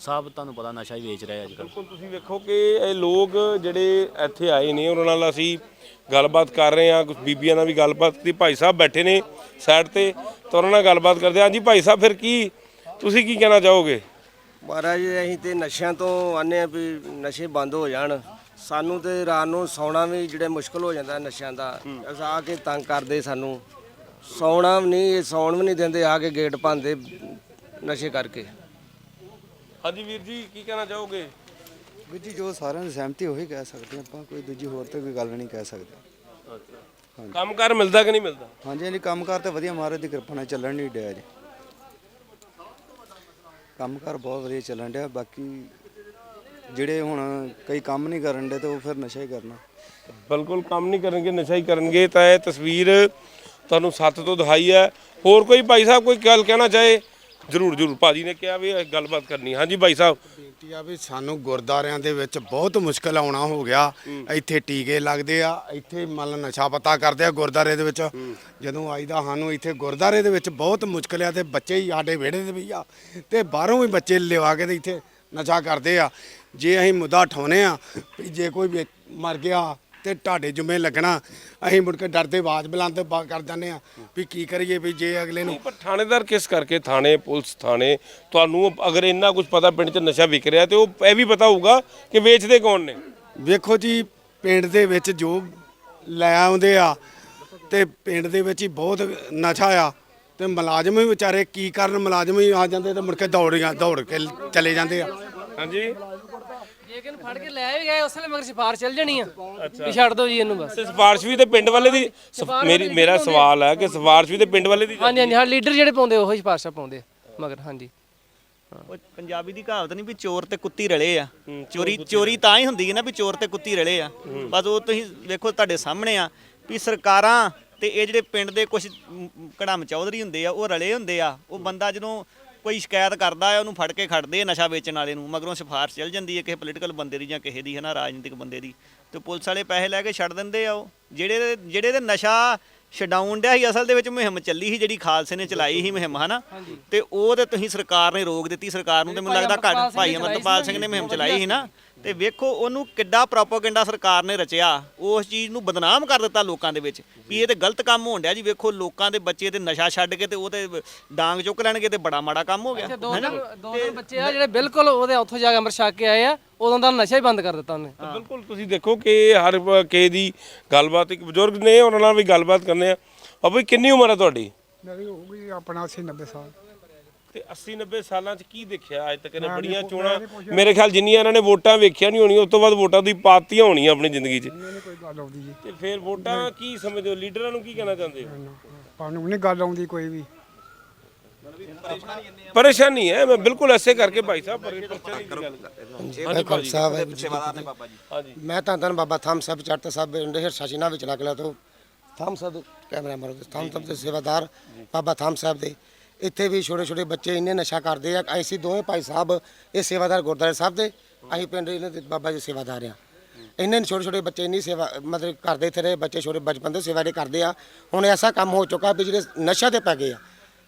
ਸਭ ਤੁਹਾਨੂੰ ਪਤਾ ਨਸ਼ਾ ਹੀ ਵੇਚ ਰਹੇ ਅੱਜ ਕੱਲ੍ਹ ਬਿਲਕੁਲ ਤੁਸੀਂ ਵੇਖੋ ਕਿ ਇਹ ਲੋਕ ਜਿਹੜੇ ਇੱਥੇ ਆਏ ਨੇ ਉਹਨਾਂ ਨਾਲ ਅਸੀਂ ਗੱਲਬਾਤ ਕਰ ਰਹੇ ਹਾਂ ਕੁਝ ਬੀਬੀਆਂ ਨਾਲ ਵੀ ਗੱਲਬਾਤ ਕੀਤੀ। ਭਾਈ ਸਾਹਿਬ ਬੈਠੇ ਨੇ ਸਾਈਡ ਤੇ ਤਾਂ ਉਹਨਾਂ ਨਾਲ ਗੱਲਬਾਤ ਕਰਦੇ ਹਾਂ। ਹਾਂਜੀ ਭਾਈ ਸਾਹਿਬ ਫਿਰ ਕੀ ਤੁਸੀਂ ਕੀ ਕਹਿਣਾ ਚਾਹੋਗੇ? ਮਹਾਰਾਜ ਅਸੀਂ ਤੇ ਨਸ਼ਿਆਂ ਤੋਂ ਆਨੇ ਆ ਵੀ ਨਸ਼ੇ ਬੰਦ ਹੋ ਜਾਣ। ਸਾਨੂੰ ਤੇ ਰਾਤ ਨੂੰ ਸੌਣਾ ਵੀ ਜਿਹੜੇ ਮੁਸ਼ਕਲ ਹੋ ਜਾਂਦਾ ਨਸ਼ਿਆਂ ਦਾ ਅਸ ਆ ਕੇ ਤੰਗ ਕਰਦੇ ਸਾਨੂੰ। ਸੌਣਾ ਵੀ ਨਹੀਂ ਇਹ ਸੌਣ ਵੀ ਨਹੀਂ ਦਿੰਦੇ ਆ ਕੇ ਗੇਟ ਭੰਦੇ ਨਸ਼ੇ ਕਰਕੇ। ਹਾਂਜੀ ਵੀਰ ਜੀ ਕੀ ਕਹਿਣਾ ਚਾਹੋਗੇ? ਵੀਰ ਜੀ ਜੋ ਸਾਰਿਆਂ ਦੀ ਸਹਿਮਤੀ ਉਹੀ ਕਹਿ ਸਕਦੇ ਆਪਾਂ ਕੋਈ ਦੂਜੀ ਹੋਰ ਤੇ ਕੋਈ ਗੱਲ ਨਹੀਂ ਕਹਿ ਸਕਦੇ। ਕੰਮਕਾਰ ਮਿਲਦਾ ਕਿ ਨਹੀਂ ਮਿਲਦਾ? ਹਾਂਜੀ ਹਾਂਜੀ ਕੰਮਕਾਰ ਤੇ ਵਧੀਆ ਮਹਾਰਾਜ ਦੀ ਕਿਰਪਾ ਨਾਲ ਚੱਲਣ ਨਹੀਂ ਡਿਆ ਜੀ ਕੰਮਕਾਰ ਬਹੁਤ ਵਧੀਆ ਚੱਲਣ ਡਿਆ, ਬਾਕੀ ਜਿਹੜੇ ਹੁਣ ਕਈ ਕੰਮ ਨਹੀਂ ਕਰਨ ਡੇ ਤੇ ਉਹ ਫਿਰ ਨਸ਼ਾ ਹੀ ਕਰਨਾ। ਬਿਲਕੁਲ ਕੰਮ ਨਹੀਂ ਕਰਨਗੇ, ਨਸ਼ਾ ਹੀ ਕਰਨਗੇ, ਤਾਂ ਇਹ ਤਸਵੀਰ ਤੁਹਾਨੂੰ ਸੱਤ ਤੋਂ ਦਿਖਾਈ ਹੈ। ਹੋਰ ਕੋਈ ਭਾਈ ਸਾਹਿਬ ਕੋਈ ਗੱਲ ਕਹਿਣਾ ਚਾਹੇ? ਜਰੂਰ ਜਰੂਰ। ਭਾਜੀ ਨੇ ਕਿਹਾ ਵੀ ਇਹ ਗੱਲਬਾਤ ਕਰਨੀ ਹਾਂਜੀ ਭਾਈ ਸਾਹਿਬ। ਬੇਨਤੀ ਆ ਵੀ ਸਾਨੂੰ ਗੁਰਦਾਰਿਆਂ ਦੇ ਵਿੱਚ ਬਹੁਤ ਮੁਸ਼ਕਲ ਆਉਣਾ ਹੋ ਗਿਆ। ਇੱਥੇ ਟੀਕੇ ਲੱਗਦੇ ਆ ਇੱਥੇ ਮੰਨ ਲਓ ਨਸ਼ਾ ਪਤਾ ਕਰਦੇ ਆ ਗੁਰਦਾਰੇ ਦੇ ਵਿੱਚ। ਜਦੋਂ ਆਈਦਾ ਸਾਨੂੰ ਇੱਥੇ ਗੁਰਦਾਰੇ ਦੇ ਵਿੱਚ ਬਹੁਤ ਮੁਸ਼ਕਲ ਆ ਤੇ ਬੱਚੇ ਹੀ ਸਾਡੇ ਵਿਹੜੇ ਦੇ ਵੀ ਆ ਤੇ ਬਾਹਰੋਂ ਵੀ ਬੱਚੇ ਲਿਵਾ ਕੇ ਤੇ ਇੱਥੇ ਨਸ਼ਾ ਕਰਦੇ ਆ। ਜੇ ਅਸੀਂ ਮੁੱਦਾ ਠਾਉਨੇ ਆ ਵੀ ਜੇ ਕੋਈ ਮਰ ਗਿਆ ਤੇ ਤੁਹਾਡੇ ਜੁਮੇ ਲੱਗਣਾ ਅਸੀਂ ਮੁੜ ਕੇ ਡਰਦੇ ਆਵਾਜ਼ ਬੁਲੰਦ ਬਾ- ਕਰ ਜਾਂਦੇ ਆ ਵੀ ਕੀ ਕਰੀਏ ਵੀ ਜੇ ਅਗਲੇ ਨੂੰ ਪਰ ਥਾਣੇਦਾਰ ਕਿਸ ਕਰਕੇ? ਥਾਣੇ ਪੁਲਿਸ ਥਾਣੇ ਤੁਹਾਨੂੰ ਅਗਰ ਇੰਨਾ ਕੁਝ ਪਤਾ ਪਿੰਡ 'ਚ ਨਸ਼ਾ ਵਿਕ ਰਿਹਾ ਤੇ ਉਹ ਇਹ ਵੀ ਪਤਾ ਹੋਊਗਾ ਕਿ ਵੇਚਦੇ ਕੌਣ ਨੇ। ਵੇਖੋ ਜੀ ਪਿੰਡ ਦੇ ਵਿੱਚ ਜੋ ਲੈ ਆਉਂਦੇ ਆ ਤੇ ਪਿੰਡ ਦੇ ਵਿੱਚ ਹੀ ਬਹੁਤ ਨਸ਼ਾ ਆ ਤੇ ਮੁਲਾਜ਼ਮ ਵੀ ਵਿਚਾਰੇ ਕੀ ਕਰਨ ਮੁਲਾਜ਼ਮ ਹੀ ਆ ਜਾਂਦੇ ਤੇ ਮੁੜ ਕੇ ਦੌੜੀਆਂ ਦੌੜ ਕੇ ਚਲੇ ਜਾਂਦੇ ਆ। ਹਾਂਜੀ। ਜੇ ਕਿਨ ਫੜ ਕੇ ਲੈ ਵੀ ਗਏ ਉਸ ਵੇਲੇ ਮਗਰ ਸਿਫਾਰ ਚੱਲ ਜਾਣੀ ਆ। ਵੀ ਛੱਡ ਦਿਓ ਜੀ ਇਹਨੂੰ ਬਸ। ਤੇ ਸਿਫਾਰਿਸ਼ ਵੀ ਤੇ ਪਿੰਡ ਵਾਲੇ ਦੀ ਸਫ- ਮੇਰੀ ਮੇਰਾ ਸਵਾਲ ਹੈ ਕਿ ਸਿਫਾਰਿਸ਼ ਵੀ ਤੇ ਪਿੰਡ ਵਾਲੇ ਦੀ ਹਾਂਜੀ ਹਾਂਜੀ ਹਾਂ ਲੀਡਰ ਜਿਹੜੇ ਪਾਉਂਦੇ ਉਹ ਸਿਫਾਰਸ਼ਾਂ ਪਾਉਂਦੇ ਆ ਮਗਰ ਹਾਂਜੀ। ਉਹ ਪੰਜਾਬੀ ਦੀ ਕਹਾਵਤ ਨਹੀਂ ਵੀ ਚੋਰ ਤੇ ਕੁੱਤੀ ਰਲੇ ਆ। ਚੋਰੀ ਚੋਰੀ ਤਾਂ ਹੀ ਹੁੰਦੀ ਹੈ ਨਾ ਵੀ ਚੋਰ ਤੇ ਕੁੱਤੀ ਰਲੇ ਆ। ਬਸ ਉਹ ਤੁਸੀਂ ਵੇਖੋ ਤੁਹਾਡੇ ਸਾਹਮਣੇ ਆ ਵੀ ਸਰਕਾਰਾਂ ਤੇ ਇਹ ਜਿਹੜੇ ਪਿੰਡ ਦੇ ਕੁਝ ਕੜਮ ਚੌਧਰੀ ਹੁੰਦੇ ਆ ਉਹ ਰਲੇ ਹੁੰਦੇ ਆ। ਉਹ ਬੰਦਾ ਜਦੋਂ ਕੋਈ ਸ਼ਿਕਾਇਤ ਕਰਦਾ ਹੈ, ਉਹਨੂੰ ਫੜ ਕੇ ਖੜਦੇ ਆ ਨਸ਼ਾ ਵੇਚਣ ਵਾਲੇ ਨੂੰ, ਮਗਰੋਂ ਸਿਫਾਰਸ਼ ਚੱਲ ਜਾਂਦੀ ਹੈ ਕਿਸੇ ਪੋਲੀਟੀਕਲ ਬੰਦੇ ਦੀ ਜਾਂ ਕਿਸੇ ਦੀ, ਹੈ ਨਾ, ਰਾਜਨੀਤਿਕ ਬੰਦੇ ਦੀ। ਤੇ ਪੁਲਿਸ ਵਾਲੇ ਪੈਸੇ ਲੈ ਕੇ ਛੱਡ ਦਿੰਦੇ ਆ ਉਹ। ਜਿਹੜੇ ਜਿਹੜੇ ਦੇ ਨਸ਼ਾ ਛਡਾਉਣ ਡਿਆ ਸੀ ਅਸਲ ਦੇ ਵਿੱਚ ਮੁਹਿੰਮ ਚੱਲੀ ਸੀ ਜਿਹੜੀ ਖਾਲਸੇ ਨੇ ਚਲਾਈ ਸੀ ਮੁਹਿੰਮ ਹਨਾ? ਤੇ ਉਹ ਤੇ ਤੁਸੀਂ ਸਰਕਾਰ ਨੇ ਰੋਕ ਦਿੱਤੀ ਸਰਕਾਰ ਨੂੰ ਤੇ ਮੈਨੂੰ ਲੱਗਦਾ ਘੱਟ ਭਾਈ ਅਮਰਤਪਾਲ ਸਿੰਘ ਨੇ ਮੁਹਿੰਮ ਚਲਾਈ ਸੀ ਨਾ। ਤੇ ਵੇਖੋ ਉਹਨੂੰ ਕਿੱਡਾ ਪ੍ਰੋਪਾਗੈਂਡਾ ਸਰਕਾਰ ਨੇ ਰਚਿਆ ਉਸ ਚੀਜ਼ ਨੂੰ ਬਦਨਾਮ ਕਰ ਦਿੱਤਾ ਲੋਕਾਂ ਦੇ ਵਿੱਚ ਵੀ ਇਹ ਤੇ ਗਲਤ ਕੰਮ ਹੋਣ ਡਿਆ ਜੀ। ਵੇਖੋ ਲੋਕਾਂ ਦੇ ਬੱਚੇ ਤੇ ਨਸ਼ਾ ਛੱਡ ਕੇ ਤੇ ਉਹ ਤੇ ਡਾਂਗ ਚੁੱਕ ਲੈਣਗੇ ਤੇ ਬੜਾ ਮਾੜਾ ਕੰਮ ਹੋ ਗਿਆ ਦੋ ਤਿੰਨ ਦੋ ਬੱਚੇ ਆ ਜਿਹੜੇ ਬਿਲਕੁਲ ਉਹਦੇ ਉੱਥੋਂ ਜਾ ਕੇ ਅੰਮ੍ਰਿਤ ਛਕ ਕੇ ਆਏ ਆ ਉਦੋਂ ਦਾ ਨਸ਼ਾ ਹੀ ਬੰਦ ਕਰ ਦਿੱਤਾ ਉਹਨੇ। ਬਿਲਕੁਲ ਤੁਸੀਂ ਦੇਖੋ ਕਿ ਹਰ ਕੇ ਦੀ ਗੱਲਬਾਤ ਇੱਕ ਬਜ਼ੁਰਗ ਨੇ ਉਹਨਾਂ ਨਾਲ ਵੀ ਗੱਲਬਾਤ ਕਰਨੇ ਆ। ਬਾਬੂ ਜੀ, ਕਿੰਨੀ ਉਮਰ ਹੈ ਤੁਹਾਡੀ? ਮੇਰੀ ਹੋ ਗਈ ਆਪਣਾ 80 90 ਸਾਲ। ਤੇ 80 90 ਸਾਲਾਂ 'ਚ ਕੀ ਦੇਖਿਆ? ਅੱਜ ਤੱਕ ਨੇ ਬੜੀਆਂ ਚੋਣਾਂ ਮੇਰੇ ਖਿਆਲ ਜਿੰਨੀਆਂ ਇਹਨਾਂ ਨੇ ਵੋਟਾਂ ਵੇਖਿਆ ਨਹੀਂ ਹੋਣੀਆਂ ਉਸ ਤੋਂ ਬਾਅਦ ਵੋਟਾਂ ਦੀ ਪਾਤੀਆਂ ਹੋਣੀਆਂ ਆਪਣੀ ਜ਼ਿੰਦਗੀ 'ਚ। ਨਹੀਂ ਕੋਈ ਗੱਲ ਆਉਂਦੀ ਜੀ। ਤੇ ਫਿਰ ਵੋਟਾਂ ਕੀ ਸਮਝਦੇ ਹੋ? ਲੀਡਰਾਂ ਨੂੰ ਕੀ ਕਹਿਣਾ ਚਾਹੁੰਦੇ ਹੋ? ਸਾਨੂੰ ਨਹੀਂ ਗੱਲ ਆਉਂਦੀ ਕੋਈ ਵੀ। ਪਰੇਸ਼ਾਨੀ ਹੈ ਮੈਂ ਬਿਲਕੁਲ ਐਸੇ ਕਰਕੇ ਭਾਈ ਸਾਹਿਬ ਪਰੇਸ਼ਾਨੀ ਦੀ ਗੱਲ ਹਾਂਜੀ। ਖਾਲਸਾ ਹਾਂਜੀ। ਮੈਂ ਤਾਂ ਧੰਨ ਬਾਬਾ ਥਾਮ ਸਾਹਿਬ ਚੜਤ ਸਾਹਿਬ ਇੰਡੇ ਸ਼ਾਸ਼ੀਨਾ ਵਿੱਚ ਲੱਗਲਾ ਤੋਂ ਥਾਮ ਸਾਹਿਬ ਕੈਮਰਾ ਮਾਰੋ ਥਾਮ ਸਾਹਿਬ ਦੇ ਸੇਵਾਦਾਰ ਬਾਬਾ ਥਾਮ ਸਾਹਿਬ ਦੇ। ਇੱਥੇ ਵੀ ਛੋਟੇ ਛੋਟੇ ਬੱਚੇ ਇੰਨੇ ਨਸ਼ਾ ਕਰਦੇ ਆ ਅਸੀਂ ਦੋਵੇਂ ਭਾਈ ਸਾਹਿਬ ਇਹ ਸੇਵਾਦਾਰ ਗੁਰਦੁਆਰੇ ਸਾਹਿਬ ਦੇ ਅਸੀਂ ਪਿੰਡ ਇਹਨਾਂ ਦੇ ਬਾਬਾ ਜੀ ਸੇਵਾਦਾਰ ਆ। ਇੰਨੇ ਛੋਟੇ ਛੋਟੇ ਬੱਚੇ ਇੰਨੀ ਸੇਵਾ ਮਤਲਬ ਕਰਦੇ ਇੱਥੇ ਰਹੇ ਬੱਚੇ ਛੋਟੇ ਬਚਪਨ ਤੋਂ ਸੇਵਾ ਦੇ ਕਰਦੇ ਆ। ਹੁਣ ਐਸਾ ਕੰਮ ਹੋ ਚੁੱਕਾ ਵੀ ਜਿਹੜੇ ਨਸ਼ਾ ਤੇ ਪੈ ਗਏ ਆ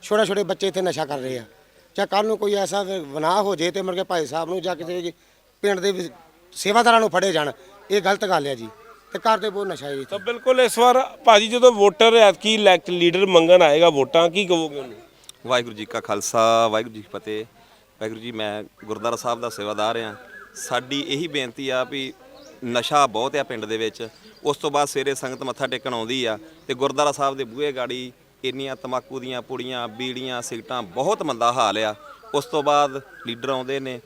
ਛੋਟੇ ਛੋਟੇ ਬੱਚੇ ਇੱਥੇ ਨਸ਼ਾ ਕਰ ਰਹੇ ਆ। ਜਾਂ ਕੱਲ ਨੂੰ ਕੋਈ ਐਸਾ ਗੁਨਾਹ ਹੋ ਜੇ ਤੇ ਮੁੜ ਕੇ ਭਾਈ ਸਾਹਿਬ ਨੂੰ ਜਾਂ ਕਿਸੇ ਜੀ ਪਿੰਡ ਦੇ ਵਿੱਚ ਸੇਵਾਦਾਰਾਂ ਨੂੰ ਫੜੇ ਜਾਣ ਇਹ ਗਲਤ ਗੱਲ ਆ ਜੀ। ਤੇ ਕਰਦੇ ਬਹੁਤ ਨਸ਼ਾ ਹੈ ਜੀ ਤਾਂ ਬਿਲਕੁਲ ਇਸ ਵਾਰ ਭਾਜੀ ਜਦੋਂ ਵੋਟਰ ਐਤਕੀ ਇਲੈਕਟ ਲੀਡਰ ਮੰਗਣ ਆਏਗਾ ਵੋਟਾਂ ਕੀ ਕਹੋਗੇ ਉਹਨੂੰ? ਵਾਹਿਗੁਰੂ ਜੀ ਕਾ ਖਾਲਸਾ ਵਾਹਿਗੁਰੂ ਜੀ ਕੀ ਫਤਿਹ। ਵਾਹਿਗੁਰੂ ਜੀ ਮੈਂ ਗੁਰਦੁਆਰਾ ਸਾਹਿਬ ਦਾ ਸੇਵਾਦਾਰ ਆ ਸਾਡੀ ਇਹੀ ਬੇਨਤੀ ਆ ਵੀ ਨਸ਼ਾ ਬਹੁਤ ਆ ਪਿੰਡ ਦੇ ਵਿੱਚ। ਉਸ ਤੋਂ ਬਾਅਦ ਸਵੇਰੇ ਸੰਗਤ ਮੱਥਾ ਟੇਕਣ ਆਉਂਦੀ ਆ ਤੇ ਗੁਰਦੁਆਰਾ ਸਾਹਿਬ ਦੇ ਬੂਹੇ ਗਾੜੀ ਇੰਨੀਆਂ ਤਮਾਕੂ ਦੀਆਂ ਪੁੜੀਆਂ ਬੀੜੀਆਂ ਸਿਗਟਾਂ ਬਹੁਤ ਮੰਦਾ ਹਾਲ ਆ। ਉਸ ਤੋਂ ਬਾਅਦ ਲੀਡਰ ਆਉਂਦੇ ਨੇ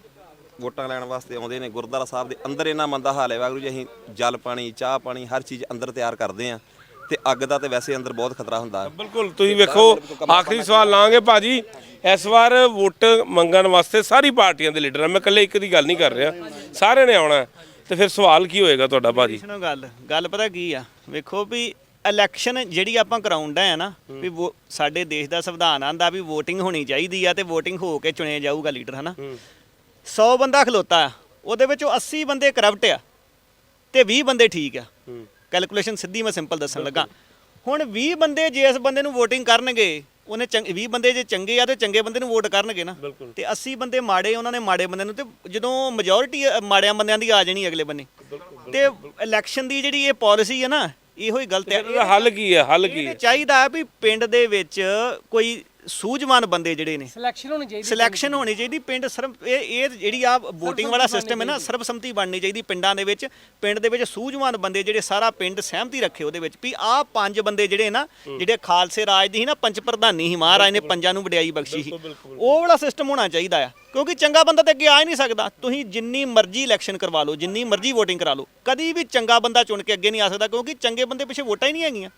ਵੋਟਾਂ ਲੈਣ ਵਾਸਤੇ ਆਉਂਦੇ ਨੇ ਗੁਰਦੁਆਰਾ ਸਾਹਿਬ ਦੇ ਅੰਦਰ ਇੰਨਾ ਮੰਦਾ ਹਾਲ ਹੈ ਵਾਹਿਗੁਰੂ ਜੀ ਅਸੀਂ ਜਲ ਪਾਣੀ ਚਾਹ ਪਾਣੀ ਹਰ ਚੀਜ਼ ਅੰਦਰ ਤਿਆਰ ਕਰਦੇ ਆ ਤੇ ਅੱਗ ਦਾ ਤੇ ਵੈਸੇ ਅੰਦਰ ਬਹੁਤ ਖਤਰਾ ਹੁੰਦਾ। ਬਿਲਕੁਲ ਤੁਸੀਂ ਵੇਖੋ ਆਖਰੀ ਸਵਾਲ ਲਾਂਗੇ ਭਾਜੀ। ਇਸ ਵਾਰ ਵੋਟ ਮੰਗਣ ਵਾਸਤੇ ਸਾਰੀ ਪਾਰਟੀਆਂ ਦੇ ਲੀਡਰ ਆ। ਮੈਂ ਇਕੱਲੇ ਇੱਕ ਦੀ ਗੱਲ ਨਹੀਂ ਕਰ ਰਿਹਾ। ਸਾਰਿਆਂ ਨੇ ਆਉਣਾ। ਤੇ ਫਿਰ ਸਵਾਲ ਕੀ ਹੋਏਗਾ ਤੁਹਾਡਾ ਭਾਜੀ? ਸੁਣੋ ਗੱਲ। ਗੱਲ ਪਤਾ ਕੀ ਆ? ਵੇਖੋ ਵੀ ਇਲੈਕਸ਼ਨ ਜਿਹੜੀ ਆਪਾਂ ਕਰਾਉਂਦਾ ਹੈ ਨਾ ਵੀ ਵੋ- ਸਾਡੇ ਦੇਸ਼ ਦਾ ਸੰਵਿਧਾਨ ਆਂਦਾ ਵੀ VOTING ਹੋਣੀ ਚਾਹੀਦੀ ਆ ਤੇ VOTING ਹੋ ਕੇ ਚੁਣਿਆ ਜਾਊਗਾ ਲੀਡਰ ਹਨਾ? 100 ਬੰਦਾ ਖਲੋਤਾ ਆ ਉਹਦੇ ਵਿੱਚੋਂ 80 ਬੰਦੇ ਕਰਪਟ ਆ ਤੇ 20 ਬੰਦੇ ਠੀਕ ਆ। ਕੈਲਕੂਲੇਸ਼ਨ ਸਿੱਧੀ ਮੈਂ ਸਿੰਪਲ ਦੱਸਣ ਲੱਗਾ। ਹੁਣ 20 ਬੰਦੇ ਜੇ ਇਸ ਬੰਦੇ ਨੂੰ VOTING ਕਰਨਗੇ ਉਹਨੇ ਚੰਗ 20 ਬੰਦੇ ਜੇ ਚੰਗੇ ਆ ਤੇ ਚੰਗੇ ਬੰਦੇ ਨੂੰ ਵੋਟ ਕਰਨਗੇ ਨਾ। ਤੇ 80 ਬੰਦੇ ਮਾੜੇ ਉਹਨਾਂ ਨੇ ਮਾੜੇ ਬੰਦੇ ਨੂੰ ਤੇ ਜਦੋਂ ਮੈਜੋਰਿਟੀ ਮਾੜਿਆਂ ਬੰਦਿਆਂ ਦੀ ਆ ਜਾਣੀ ਅਗਲੇ ਬੰਨੇ। ਤੇ ਇਲੈਕਸ਼ਨ ਦੀ ਜਿਹੜੀ ਇਹ ਪਾਲਿਸੀ ਹੈ ਨਾ ਇਹੋ ਹੀ ਗਲਤ ਹੈ। ਇਹਦਾ ਹੱਲ ਕੀ ਹੈ? ਹੱਲ ਕੀ ਇਹ ਹੈ? ਚਾਹੀਦਾ ਹੈ ਵੀ ਪਿੰਡ ਦੇ ਵਿੱਚ ਕੋਈ ਸੂਝਵਾਨ ਬੰਦੇ ਜਿਹੜੇ ਨੇ। ਸਿਲੈਕਸ਼ਨ ਹੋਣੀ ਚਾਹੀਦੀ ਸਿਲੈਕਸ਼ਨ ਹੋਣੀ ਚਾਹੀਦੀ ਪਿੰਡ ਸਰਬ ਇਹ ਇਹ ਜਿਹੜੀ ਆ VOTING ਵਾਲਾ ਸਿਸਟਮ ਹੈ ਨਾ ਸਰਬਸੰਮਤੀ ਬਣਨੀ ਚਾਹੀਦੀ ਪਿੰਡਾਂ ਦੇ ਵਿੱਚ। ਪਿੰਡ ਦੇ ਵਿੱਚ ਸੂਝਵਾਨ ਬੰਦੇ ਜਿਹੜੇ ਸਾਰਾ ਪਿੰਡ ਸਹਿਮਤੀ ਰੱਖੇ ਉਹਦੇ ਵਿੱਚ। ਵੀ ਆਹ ਪੰਜ ਬੰਦੇ ਜਿਹੜੇ ਨਾ ਜਿਹੜੇ ਖਾਲਸੇ ਰਾਜ ਦੀ ਸੀ ਨਾ ਪੰਜ ਪ੍ਰਧਾਨੀ ਸੀ ਮਹਾਰਾਜ ਨੇ ਪੰਜਾਂ ਨੂੰ ਵਡਿਆਈ ਬਖਸ਼ੀ ਸੀ। ਉਹ ਵਾਲਾ ਸਿਸਟਮ ਹੋਣਾ ਚਾਹੀਦਾ ਆ। ਕਿਉਂਕਿ ਚੰਗਾ ਬੰਦਾ ਤੇ ਅੱਗੇ ਆ ਹੀ ਨਹੀਂ ਸਕਦਾ। ਤੁਸੀਂ ਜਿੰਨੀ ਮਰਜ਼ੀ ਇਲੈਕਸ਼ਨ ਕਰਵਾ ਲਓ ਜਿੰਨੀ ਮਰਜ਼ੀ VOTING ਕਰਾ ਲਓ। ਕਦੀ ਵੀ ਚੰਗਾ ਬੰਦਾ ਚੁਣ ਕੇ ਅੱਗੇ ਨਹੀਂ ਆ ਸਕਦਾ ਕਿਉਂਕਿ ਚੰਗੇ ਬੰਦੇ ਪਿੱਛੇ ਵੋਟਾਂ ਹੀ ਨਹੀਂ ਹੈਗੀਆਂ।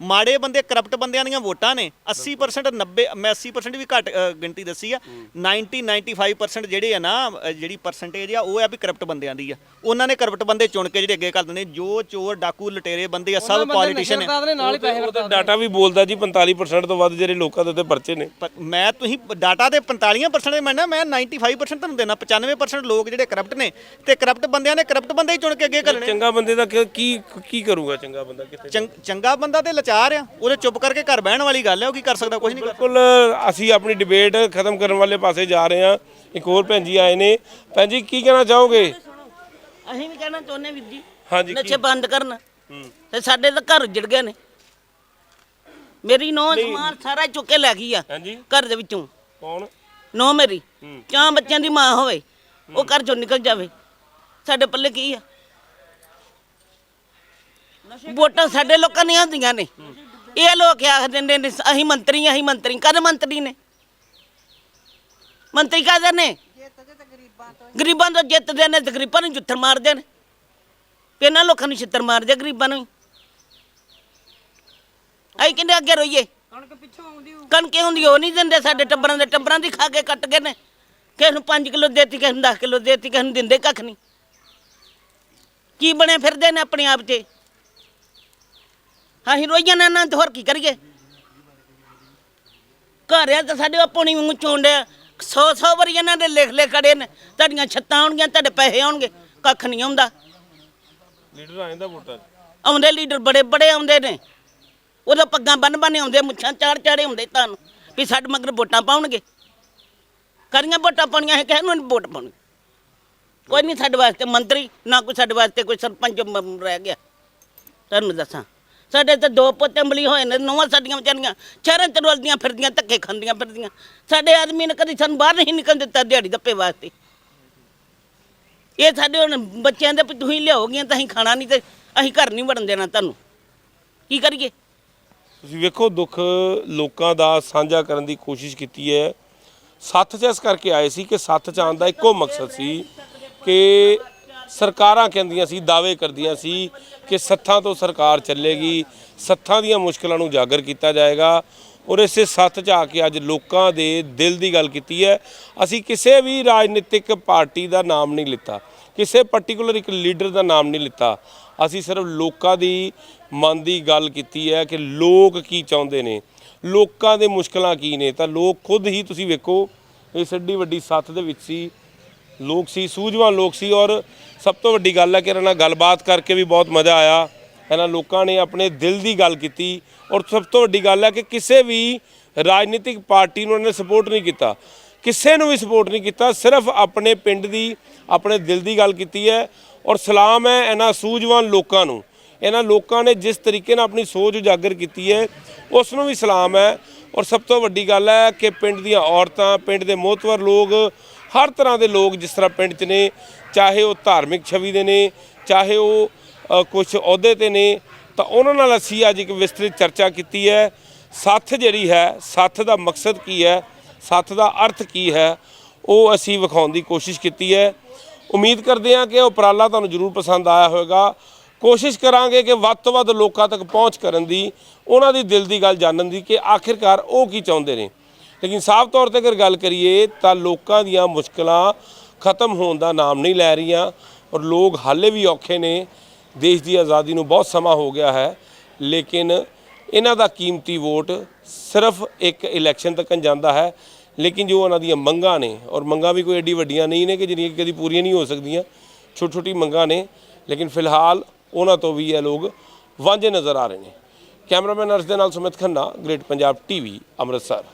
ਮਾੜੇ ਬੰਦੇ ਕਰਪਟ ਬੰਦਿਆਂ ਦੀਆਂ ਵੋਟਾਂ ਨੇ। 80% 90 ਮੈਂ 80% ਵੀ ਘੱਟ ਅ, ਗਿਣਤੀ ਦੱਸੀ ਆ। 90 95% ਜਿਹੜੇ ਆ ਨਾ ਅ, ਜਿਹੜੀ ਪਰਸੈਂਟੇਜ ਆ ਉਹ ਆ ਵੀ ਕਰਪਟ ਬੰਦਿਆਂ ਦੀ ਆ। ਉਹਨਾਂ ਨੇ ਕਰਪਟ ਬੰਦੇ ਚੁਣ ਕੇ ਜਿਹੜੇ ਅੱਗੇ ਕਰ ਦਿੰਦੇ ਨੇ ਜੋ ਚੋਰ ਡਾਕੂ ਲਟੇਰੇ ਬੰਦੇ ਆ ਸਭ ਪੋਲੀਟੀਸ਼ੀਅਨ ਵਰਤਾ ਦੇ ਨਾਲ ਹੀ ਪੈਸੇ ਵਰਤਾ ਡਾਟਾ ਵੀ ਬੋਲਦਾ ਜੀ 45% ਤੋਂ ਵੱਧ ਜਿਹੜੇ ਲੋਕਾਂ ਦੇ ਉੱਤੇ ਪਰਚੇ ਨੇ। ਪਰ ਮੈਂ ਤੁਸੀਂ ਡਾਟਾ ਦੇ 45% ਦੇ ਮੰਨਣਾ ਮੈਂ 95% ਤੁਹਾਨੂੰ ਦੇਣਾ 95% ਲੋਕ ਜਿਹੜੇ ਕਰਪਟ ਨੇ ਤੇ ਕਰਪਟ ਬੰਦਿਆਂ ਨੇ ਕਰਪਟ ਬੰਦੇ ਹੀ ਚੁਣ ਕੇ ਅੱਗੇ ਕਰਨੇ। ਚੰਗਾ ਬੰਦੇ ਦਾ ਕੀ ਕੀ ਕੀ ਕਰੂਗਾ ਚੰਗਾ ਬੰਦਾ ਕਿੱਥੇ ਚੰਗ- ਚੰਗਾ ਬੰਦਾ ਤੇ ਲਾਚਾਰ ਆ? ਉਹਦੇ ਚੁੱਪ ਕਰਕੇ ਘਰ ਬਹਿਣ ਵਾਲੀ ਗੱਲ ਹੈ ਉਹ ਕੀ ਕਰ ਸਕਦਾ? ਕੁਝ ਨਹੀਂ ਕਰ ਬਿਲਕੁਲ ਅਸੀਂ ਆਪਣੀ ਡਿਬੇਟ ਖਤਮ ਕਰਨ ਵਾਲੇ ਪਾਸੇ ਜਾ ਰਹੇ ਹਾਂ। ਇੱਕ ਹੋਰ ਭੈਣ ਜੀ ਆਏ ਨੇ। ਭੈਣ ਜੀ ਕੀ ਕਹਿਣਾ ਚਾਹੋਗੇ? ਅਸੀਂ ਵੀ ਕਹਿਣਾ ਚਾਹੁੰਦੇ ਵੀਰ ਜੀ ਹਾਂਜੀ ਨਸ਼ੇ ਬੰਦ ਕਰਨ। ਤੇ ਸਾਡੇ ਤਾਂ ਘਰ ਉੱਜੜ ਗਏ ਨੇ। ਮੇਰੀ ਨੌ ਸਮਾਨ ਸਾਰਾ ਚੁੱਕ ਕੇ ਲੈ ਗਈ ਆ ਹਾਂਜੀ। ਘਰ ਦੇ ਵਿੱਚੋਂ। ਕੌਣ? ਨੌ ਮੇਰੀ। ਚਾਂ ਬੱਚਿਆਂ ਦੀ ਮਾਂ ਹੋਵੇ ਉਹ ਘਰ ਚੋਂ ਨਿਕਲ ਜਾਵੇ। ਸਾਡੇ ਪੱਲੇ ਕੀ ਆ? ਵੋਟਾਂ ਸਾਡੇ ਲੋਕਾਂ ਦੀਆਂ ਹੁੰਦੀਆਂ ਨੇ। ਇਹ ਲੋਕ ਆਖ ਦਿੰਦੇ ਨੇ ਅਸੀਂ ਮੰਤਰੀ ਹਾਂ, ਅਸੀਂ ਮੰਤਰੀ ਕਦ ਮੰਤਰੀ ਨੇ? ਮੰਤਰੀ ਕਾਹਦੇ ਨੇ? ਗਰੀਬਾਂ ਤੋਂ ਜਿੱਤਦੇ ਨੇ ਤੇ ਗਰੀਬਾਂ ਨੂੰ ਜੁੱਥਰ ਮਾਰਦੇ ਨੇ। ਤੇ ਇਹਨਾਂ ਲੋਕਾਂ ਨੂੰ ਛਿੱਤਰ ਮਾਰਦੇ ਗਰੀਬਾਂ ਨੂੰ ਆਈ ਕਿੰਨੇ ਅੱਗੇ ਰੋਈਏ? ਕਣਕ ਪਿੱਛੋਂ ਆਉਂਦੀ ਕਣਕੇ ਹੁੰਦੀ ਉਹ ਨਹੀਂ ਦਿੰਦੇ ਸਾਡੇ ਟੱਬਰਾਂ ਦੇ। ਟੱਬਰਾਂ ਦੀ ਖਾ ਕੇ ਕੱਟ ਗਏ ਨੇ। ਕਿਸੇ ਨੂੰ 5 ਕਿਲੋ ਦੇਤੀ ਕਿਸੇ ਨੂੰ 10 ਕਿਲੋ ਦੇਤੀ ਕਿਸੇ ਨੂੰ ਦਿੰਦੇ ਕੱਖ ਨਹੀਂ। ਕੀ ਬਣੇ ਫਿਰਦੇ ਨੇ ਆਪਣੇ ਆਪ 'ਚ ਅਸੀਂ ਰੋਈਆਂ ਨਾ ਨਾ ਤੇ ਹੋਰ ਕੀ ਕਰੀਏ? ਘਰ ਆ ਤਾਂ ਸਾਡੇ ਆਪਣੀ ਵਾਂਗੂ ਚੋਂਡੇ ਸੌ ਸੌ ਵਾਰੀ ਇਹਨਾਂ ਦੇ ਲਿਖ ਲਿਖ ਖੜੇ ਨੇ। ਤੁਹਾਡੀਆਂ ਛੱਤਾਂ ਆਉਣਗੀਆਂ ਤੁਹਾਡੇ ਪੈਸੇ ਆਉਣਗੇ। ਕੱਖ ਨਹੀਂ ਆਉਂਦਾ। ਲੀਡਰ ਆ ਜਾਂਦਾ ਵੋਟਾਂ 'ਚ। ਆਉਂਦੇ ਲੀਡਰ ਬੜੇ ਬੜੇ ਆਉਂਦੇ ਨੇ। ਉਦੋਂ ਪੱਗਾਂ ਬੰਨ ਬੰਨ ਆਉਂਦੇ ਮੁੱਛਾਂ ਚਾੜ ਚਾੜੇ ਹੁੰਦੇ ਤੁਹਾਨੂੰ ਵੀ ਸਾਡੇ ਮਗਰ ਵੋਟਾਂ ਪਾਉਣਗੇ। ਕਰੀਆਂ ਵੋਟਾਂ ਪਾਉਣੀਆਂ ਹੈ ਕਿਸੇ ਨੂੰ ਨੀ ਵੋਟ ਪਾਉਣੀ। ਕੋਈ ਨਹੀਂ ਸਾਡੇ ਵਾਸਤੇ ਮੰਤਰੀ ਨਾ ਕੋਈ ਸਾਡੇ ਵਾਸਤੇ ਕੋਈ ਸਰਪੰਚ ਮ- ਰਹਿ ਗਿਆ। ਤੁਹਾਨੂੰ ਦੱਸਾਂ। ਸਾਡੇ ਤੇ ਦੋ ਪੁੱਤ ਅੰਬਲੀ ਹੋਏ ਨੇ, ਨੌਵਾਂ ਸਾਡੀਆਂ ਵਿਚਾਰੀਆਂ ਸ਼ਹਿਰਾਂ ਚ ਰੁਲਦੀਆਂ ਫਿਰਦੀਆਂ, ਧੱਕੇ ਖਾਂਦੀਆਂ ਫਿਰਦੀਆਂ। ਸਾਡੇ ਆਦਮੀ ਨੇ ਕਦੀ ਸਾਨੂੰ ਬਾਹਰ ਨਹੀਂ ਨਿਕਲ ਦਿੱਤਾ ਦਿਹਾੜੀ ਦੱਪੇ ਵਾਸਤੇ। ਇਹ ਸਾਡੇ ਹੁਣ ਬੱਚਿਆਂ ਦੇ ਤੁਸੀਂ ਲਿਆਓਗੀਆਂ ਤਾਂ ਅਸੀਂ ਖਾਣਾ ਨਹੀਂ ਤੇ ਅਸੀਂ ਘਰ ਨਹੀਂ ਵੜਨ ਦੇਣਾ ਤੁਹਾਨੂੰ। ਕੀ ਕਰੀਏ? ਤੁਸੀਂ ਵੇਖੋ ਦੁੱਖ ਲੋਕਾਂ ਦਾ ਸਾਂਝਾ ਕਰਨ ਦੀ ਕੋਸ਼ਿਸ਼ ਕੀਤੀ ਹੈ। ਸੱਥ 'ਚ ਇਸ ਕਰਕੇ ਆਏ ਸੀ ਕਿ ਸੱਥ 'ਚ ਆਉਣ ਦਾ ਇੱਕੋ ਮਕਸਦ ਸੀ ਕਿ ਸਰਕਾਰਾਂ ਕਹਿੰਦੀਆਂ ਸੀ, ਦਾਅਵੇ ਕਰਦੀਆਂ ਸੀ ਕਿ ਸੱਥਾਂ ਤੋਂ ਸਰਕਾਰ ਚੱਲੇਗੀ, ਸੱਥਾਂ ਦੀਆਂ ਮੁਸ਼ਕਲਾਂ ਨੂੰ ਉਜਾਗਰ ਕੀਤਾ ਜਾਏਗਾ ਔਰ ਇਸੇ ਸੱਥ 'ਚ ਆ ਕੇ ਅੱਜ ਲੋਕਾਂ ਦੇ ਦਿਲ ਦੀ ਗੱਲ ਕੀਤੀ ਹੈ। ਅਸੀਂ ਕਿਸੇ ਵੀ ਰਾਜਨੀਤਿਕ ਪਾਰਟੀ ਦਾ ਨਾਮ ਨਹੀਂ ਲਿੱਤਾ, ਕਿਸੇ ਪਾਰਟਿਕੂਲਰ ਇੱਕ ਲੀਡਰ ਦਾ ਨਾਮ ਨਹੀਂ ਲਿੱਤਾ। ਅਸੀਂ ਸਿਰਫ ਲੋਕਾਂ ਦੀ ਮਨ ਦੀ ਗੱਲ ਕੀਤੀ ਹੈ ਕਿ ਲੋਕ ਕੀ ਚਾਹੁੰਦੇ ਨੇ, ਲੋਕਾਂ ਦੇ ਮੁਸ਼ਕਲਾਂ ਕੀ ਨੇ। ਤਾਂ ਲੋਕ ਖੁਦ ਹੀ ਤੁਸੀਂ ਵੇਖੋ ਇਸ ਏਡੀ ਵੱਡੀ ਸੱਥ ਦੇ ਵਿੱਚ ਸੀ ਲੋਕ ਸੀ, ਸੂਝਵਾਨ ਲੋਕ ਸੀ ਔਰ ਸਭ ਤੋਂ ਵੱਡੀ ਗੱਲ ਹੈ ਕਿ ਇਹਨਾਂ ਨਾਲ ਗੱਲਬਾਤ ਕਰਕੇ ਵੀ ਬਹੁਤ ਮਜ਼ਾ ਆਇਆ। ਇਹਨਾਂ ਲੋਕਾਂ ਨੇ ਆਪਣੇ ਦਿਲ ਦੀ ਗੱਲ ਕੀਤੀ ਔਰ ਸਭ ਤੋਂ ਵੱਡੀ ਗੱਲ ਹੈ ਕਿ ਕਿਸੇ ਵੀ ਰਾਜਨੀਤਿਕ ਪਾਰਟੀ ਨੂੰ ਉਹਨਾਂ ਨੇ ਸਪੋਰਟ ਨਹੀਂ ਕੀਤਾ। ਕਿਸੇ ਨੂੰ ਵੀ ਸਪੋਰਟ ਨਹੀਂ ਕੀਤਾ, ਸਿਰਫ ਆਪਣੇ ਪਿੰਡ ਦੀ, ਆਪਣੇ ਦਿਲ ਦੀ ਗੱਲ ਕੀਤੀ ਹੈ ਔਰ ਸਲਾਮ ਹੈ ਇਹਨਾਂ ਸੂਝਵਾਨ ਲੋਕਾਂ ਨੂੰ। ਇਹਨਾਂ ਲੋਕਾਂ ਨੇ ਜਿਸ ਤਰੀਕੇ ਨਾਲ ਆਪਣੀ ਸੋਚ ਉਜਾਗਰ ਕੀਤੀ ਹੈ, ਉਸ ਨੂੰ ਵੀ ਸਲਾਮ ਹੈ ਔਰ ਸਭ ਤੋਂ ਵੱਡੀ ਗੱਲ ਹੈ ਕਿ ਪਿੰਡ ਦੀਆਂ ਔਰਤਾਂ, ਪਿੰਡ ਦੇ ਮੋਹਤਵਰ ਲੋਕ ਹਰ ਤਰ੍ਹਾਂ ਦੇ ਲੋਕ ਜਿਸ ਤਰ੍ਹਾਂ ਪਿੰਡ 'ਚ ਨੇ, ਚਾਹੇ ਉਹ ਧਾਰਮਿਕ ਛਵੀ ਦੇ ਨੇ, ਚਾਹੇ ਉਹ ਕੁਝ ਅਹੁਦੇ ਤੇ ਨੇ, ਤਾਂ ਉਹਨਾਂ ਨਾਲ ਅਸੀਂ ਅੱਜ ਇੱਕ ਵਿਸਤ੍ਰਿਤ ਚਰਚਾ ਕੀਤੀ ਹੈ। ਸੱਥ ਜਿਹੜੀ ਹੈ, ਸੱਥ ਦਾ ਮਕਸਦ ਕੀ ਹੈ, ਸੱਥ ਦਾ ਅਰਥ ਕੀ ਹੈ, ਉਹ ਅਸੀਂ ਵਿਖਾਉਣ ਦੀ ਕੋਸ਼ਿਸ਼ ਕੀਤੀ ਹੈ। ਉਮੀਦ ਕਰਦੇ ਹਾਂ ਕਿ ਇਹ ਉਪਰਾਲਾ ਤੁਹਾਨੂੰ ਜ਼ਰੂਰ ਪਸੰਦ ਆਇਆ ਹੋਵੇਗਾ। ਕੋਸ਼ਿਸ਼ ਕਰਾਂਗੇ ਕਿ ਵੱਧ ਤੋਂ ਵੱਧ ਲੋਕਾਂ ਤੱਕ ਪਹੁੰਚ ਕਰਨ ਦੀ, ਉਹਨਾਂ ਦੀ ਦਿਲ ਦੀ ਗੱਲ ਜਾਣਨ ਦੀ ਕਿ ਆਖਿਰਕਾਰ ਉਹ ਕੀ ਚਾਹੁੰਦੇ ਨੇ। ਲੇਕਿਨ ਸਾਫ਼ ਤੌਰ ਤੇ ਅਗਰ ਗੱਲ ਕਰੀਏ ਤਾਂ ਲੋਕਾਂ ਦੀਆਂ ਮੁਸ਼ਕਲਾਂ ਖਤਮ ਹੋਣ ਦਾ ਨਾਮ ਨਹੀਂ ਲੈ ਰਹੀਆਂ ਔਰ ਲੋਕ ਹਾਲੇ ਵੀ ਔਖੇ ਨੇ। ਦੇਸ਼ ਦੀ ਆਜ਼ਾਦੀ ਨੂੰ ਬਹੁਤ ਸਮਾਂ ਹੋ ਗਿਆ ਹੈ, ਲੇਕਿਨ ਇਹਨਾਂ ਦਾ ਕੀਮਤੀ ਵੋਟ ਸਿਰਫ ਇੱਕ ਇਲੈਕਸ਼ਨ ਤੱਕ ਜਾਂਦਾ ਹੈ। ਲੇਕਿਨ ਜੋ ਉਹਨਾਂ ਦੀਆਂ ਮੰਗਾਂ ਨੇ, ਔਰ ਮੰਗਾਂ ਵੀ ਕੋਈ ਐਡੀ ਵੱਡੀਆਂ ਨਹੀਂ ਨੇ ਕਿ ਜਿਹੜੀਆਂ ਕਦੀ ਪੂਰੀਆਂ ਨਹੀਂ ਹੋ ਸਕਦੀਆਂ ਛੋਟੀ ਛੋਟੀ ਮੰਗਾਂ ਨੇ। ਲੇਕਿਨ ਫਿਲਹਾਲ ਉਹਨਾਂ ਤੋਂ ਵੀ ਇਹ ਲੋਕ ਵਾਂਝੇ ਨਜ਼ਰ ਆ ਰਹੇ ਨੇ। ਕੈਮਰਾਮੈਨ ਅਰਸ਼ ਦੇ ਨਾਲ ਸੁਮਿਤ ਖੰਨਾ, ਗ੍ਰੇਟ ਪੰਜਾਬ ਟੀਵੀ, ਅੰਮ੍ਰਿਤਸਰ।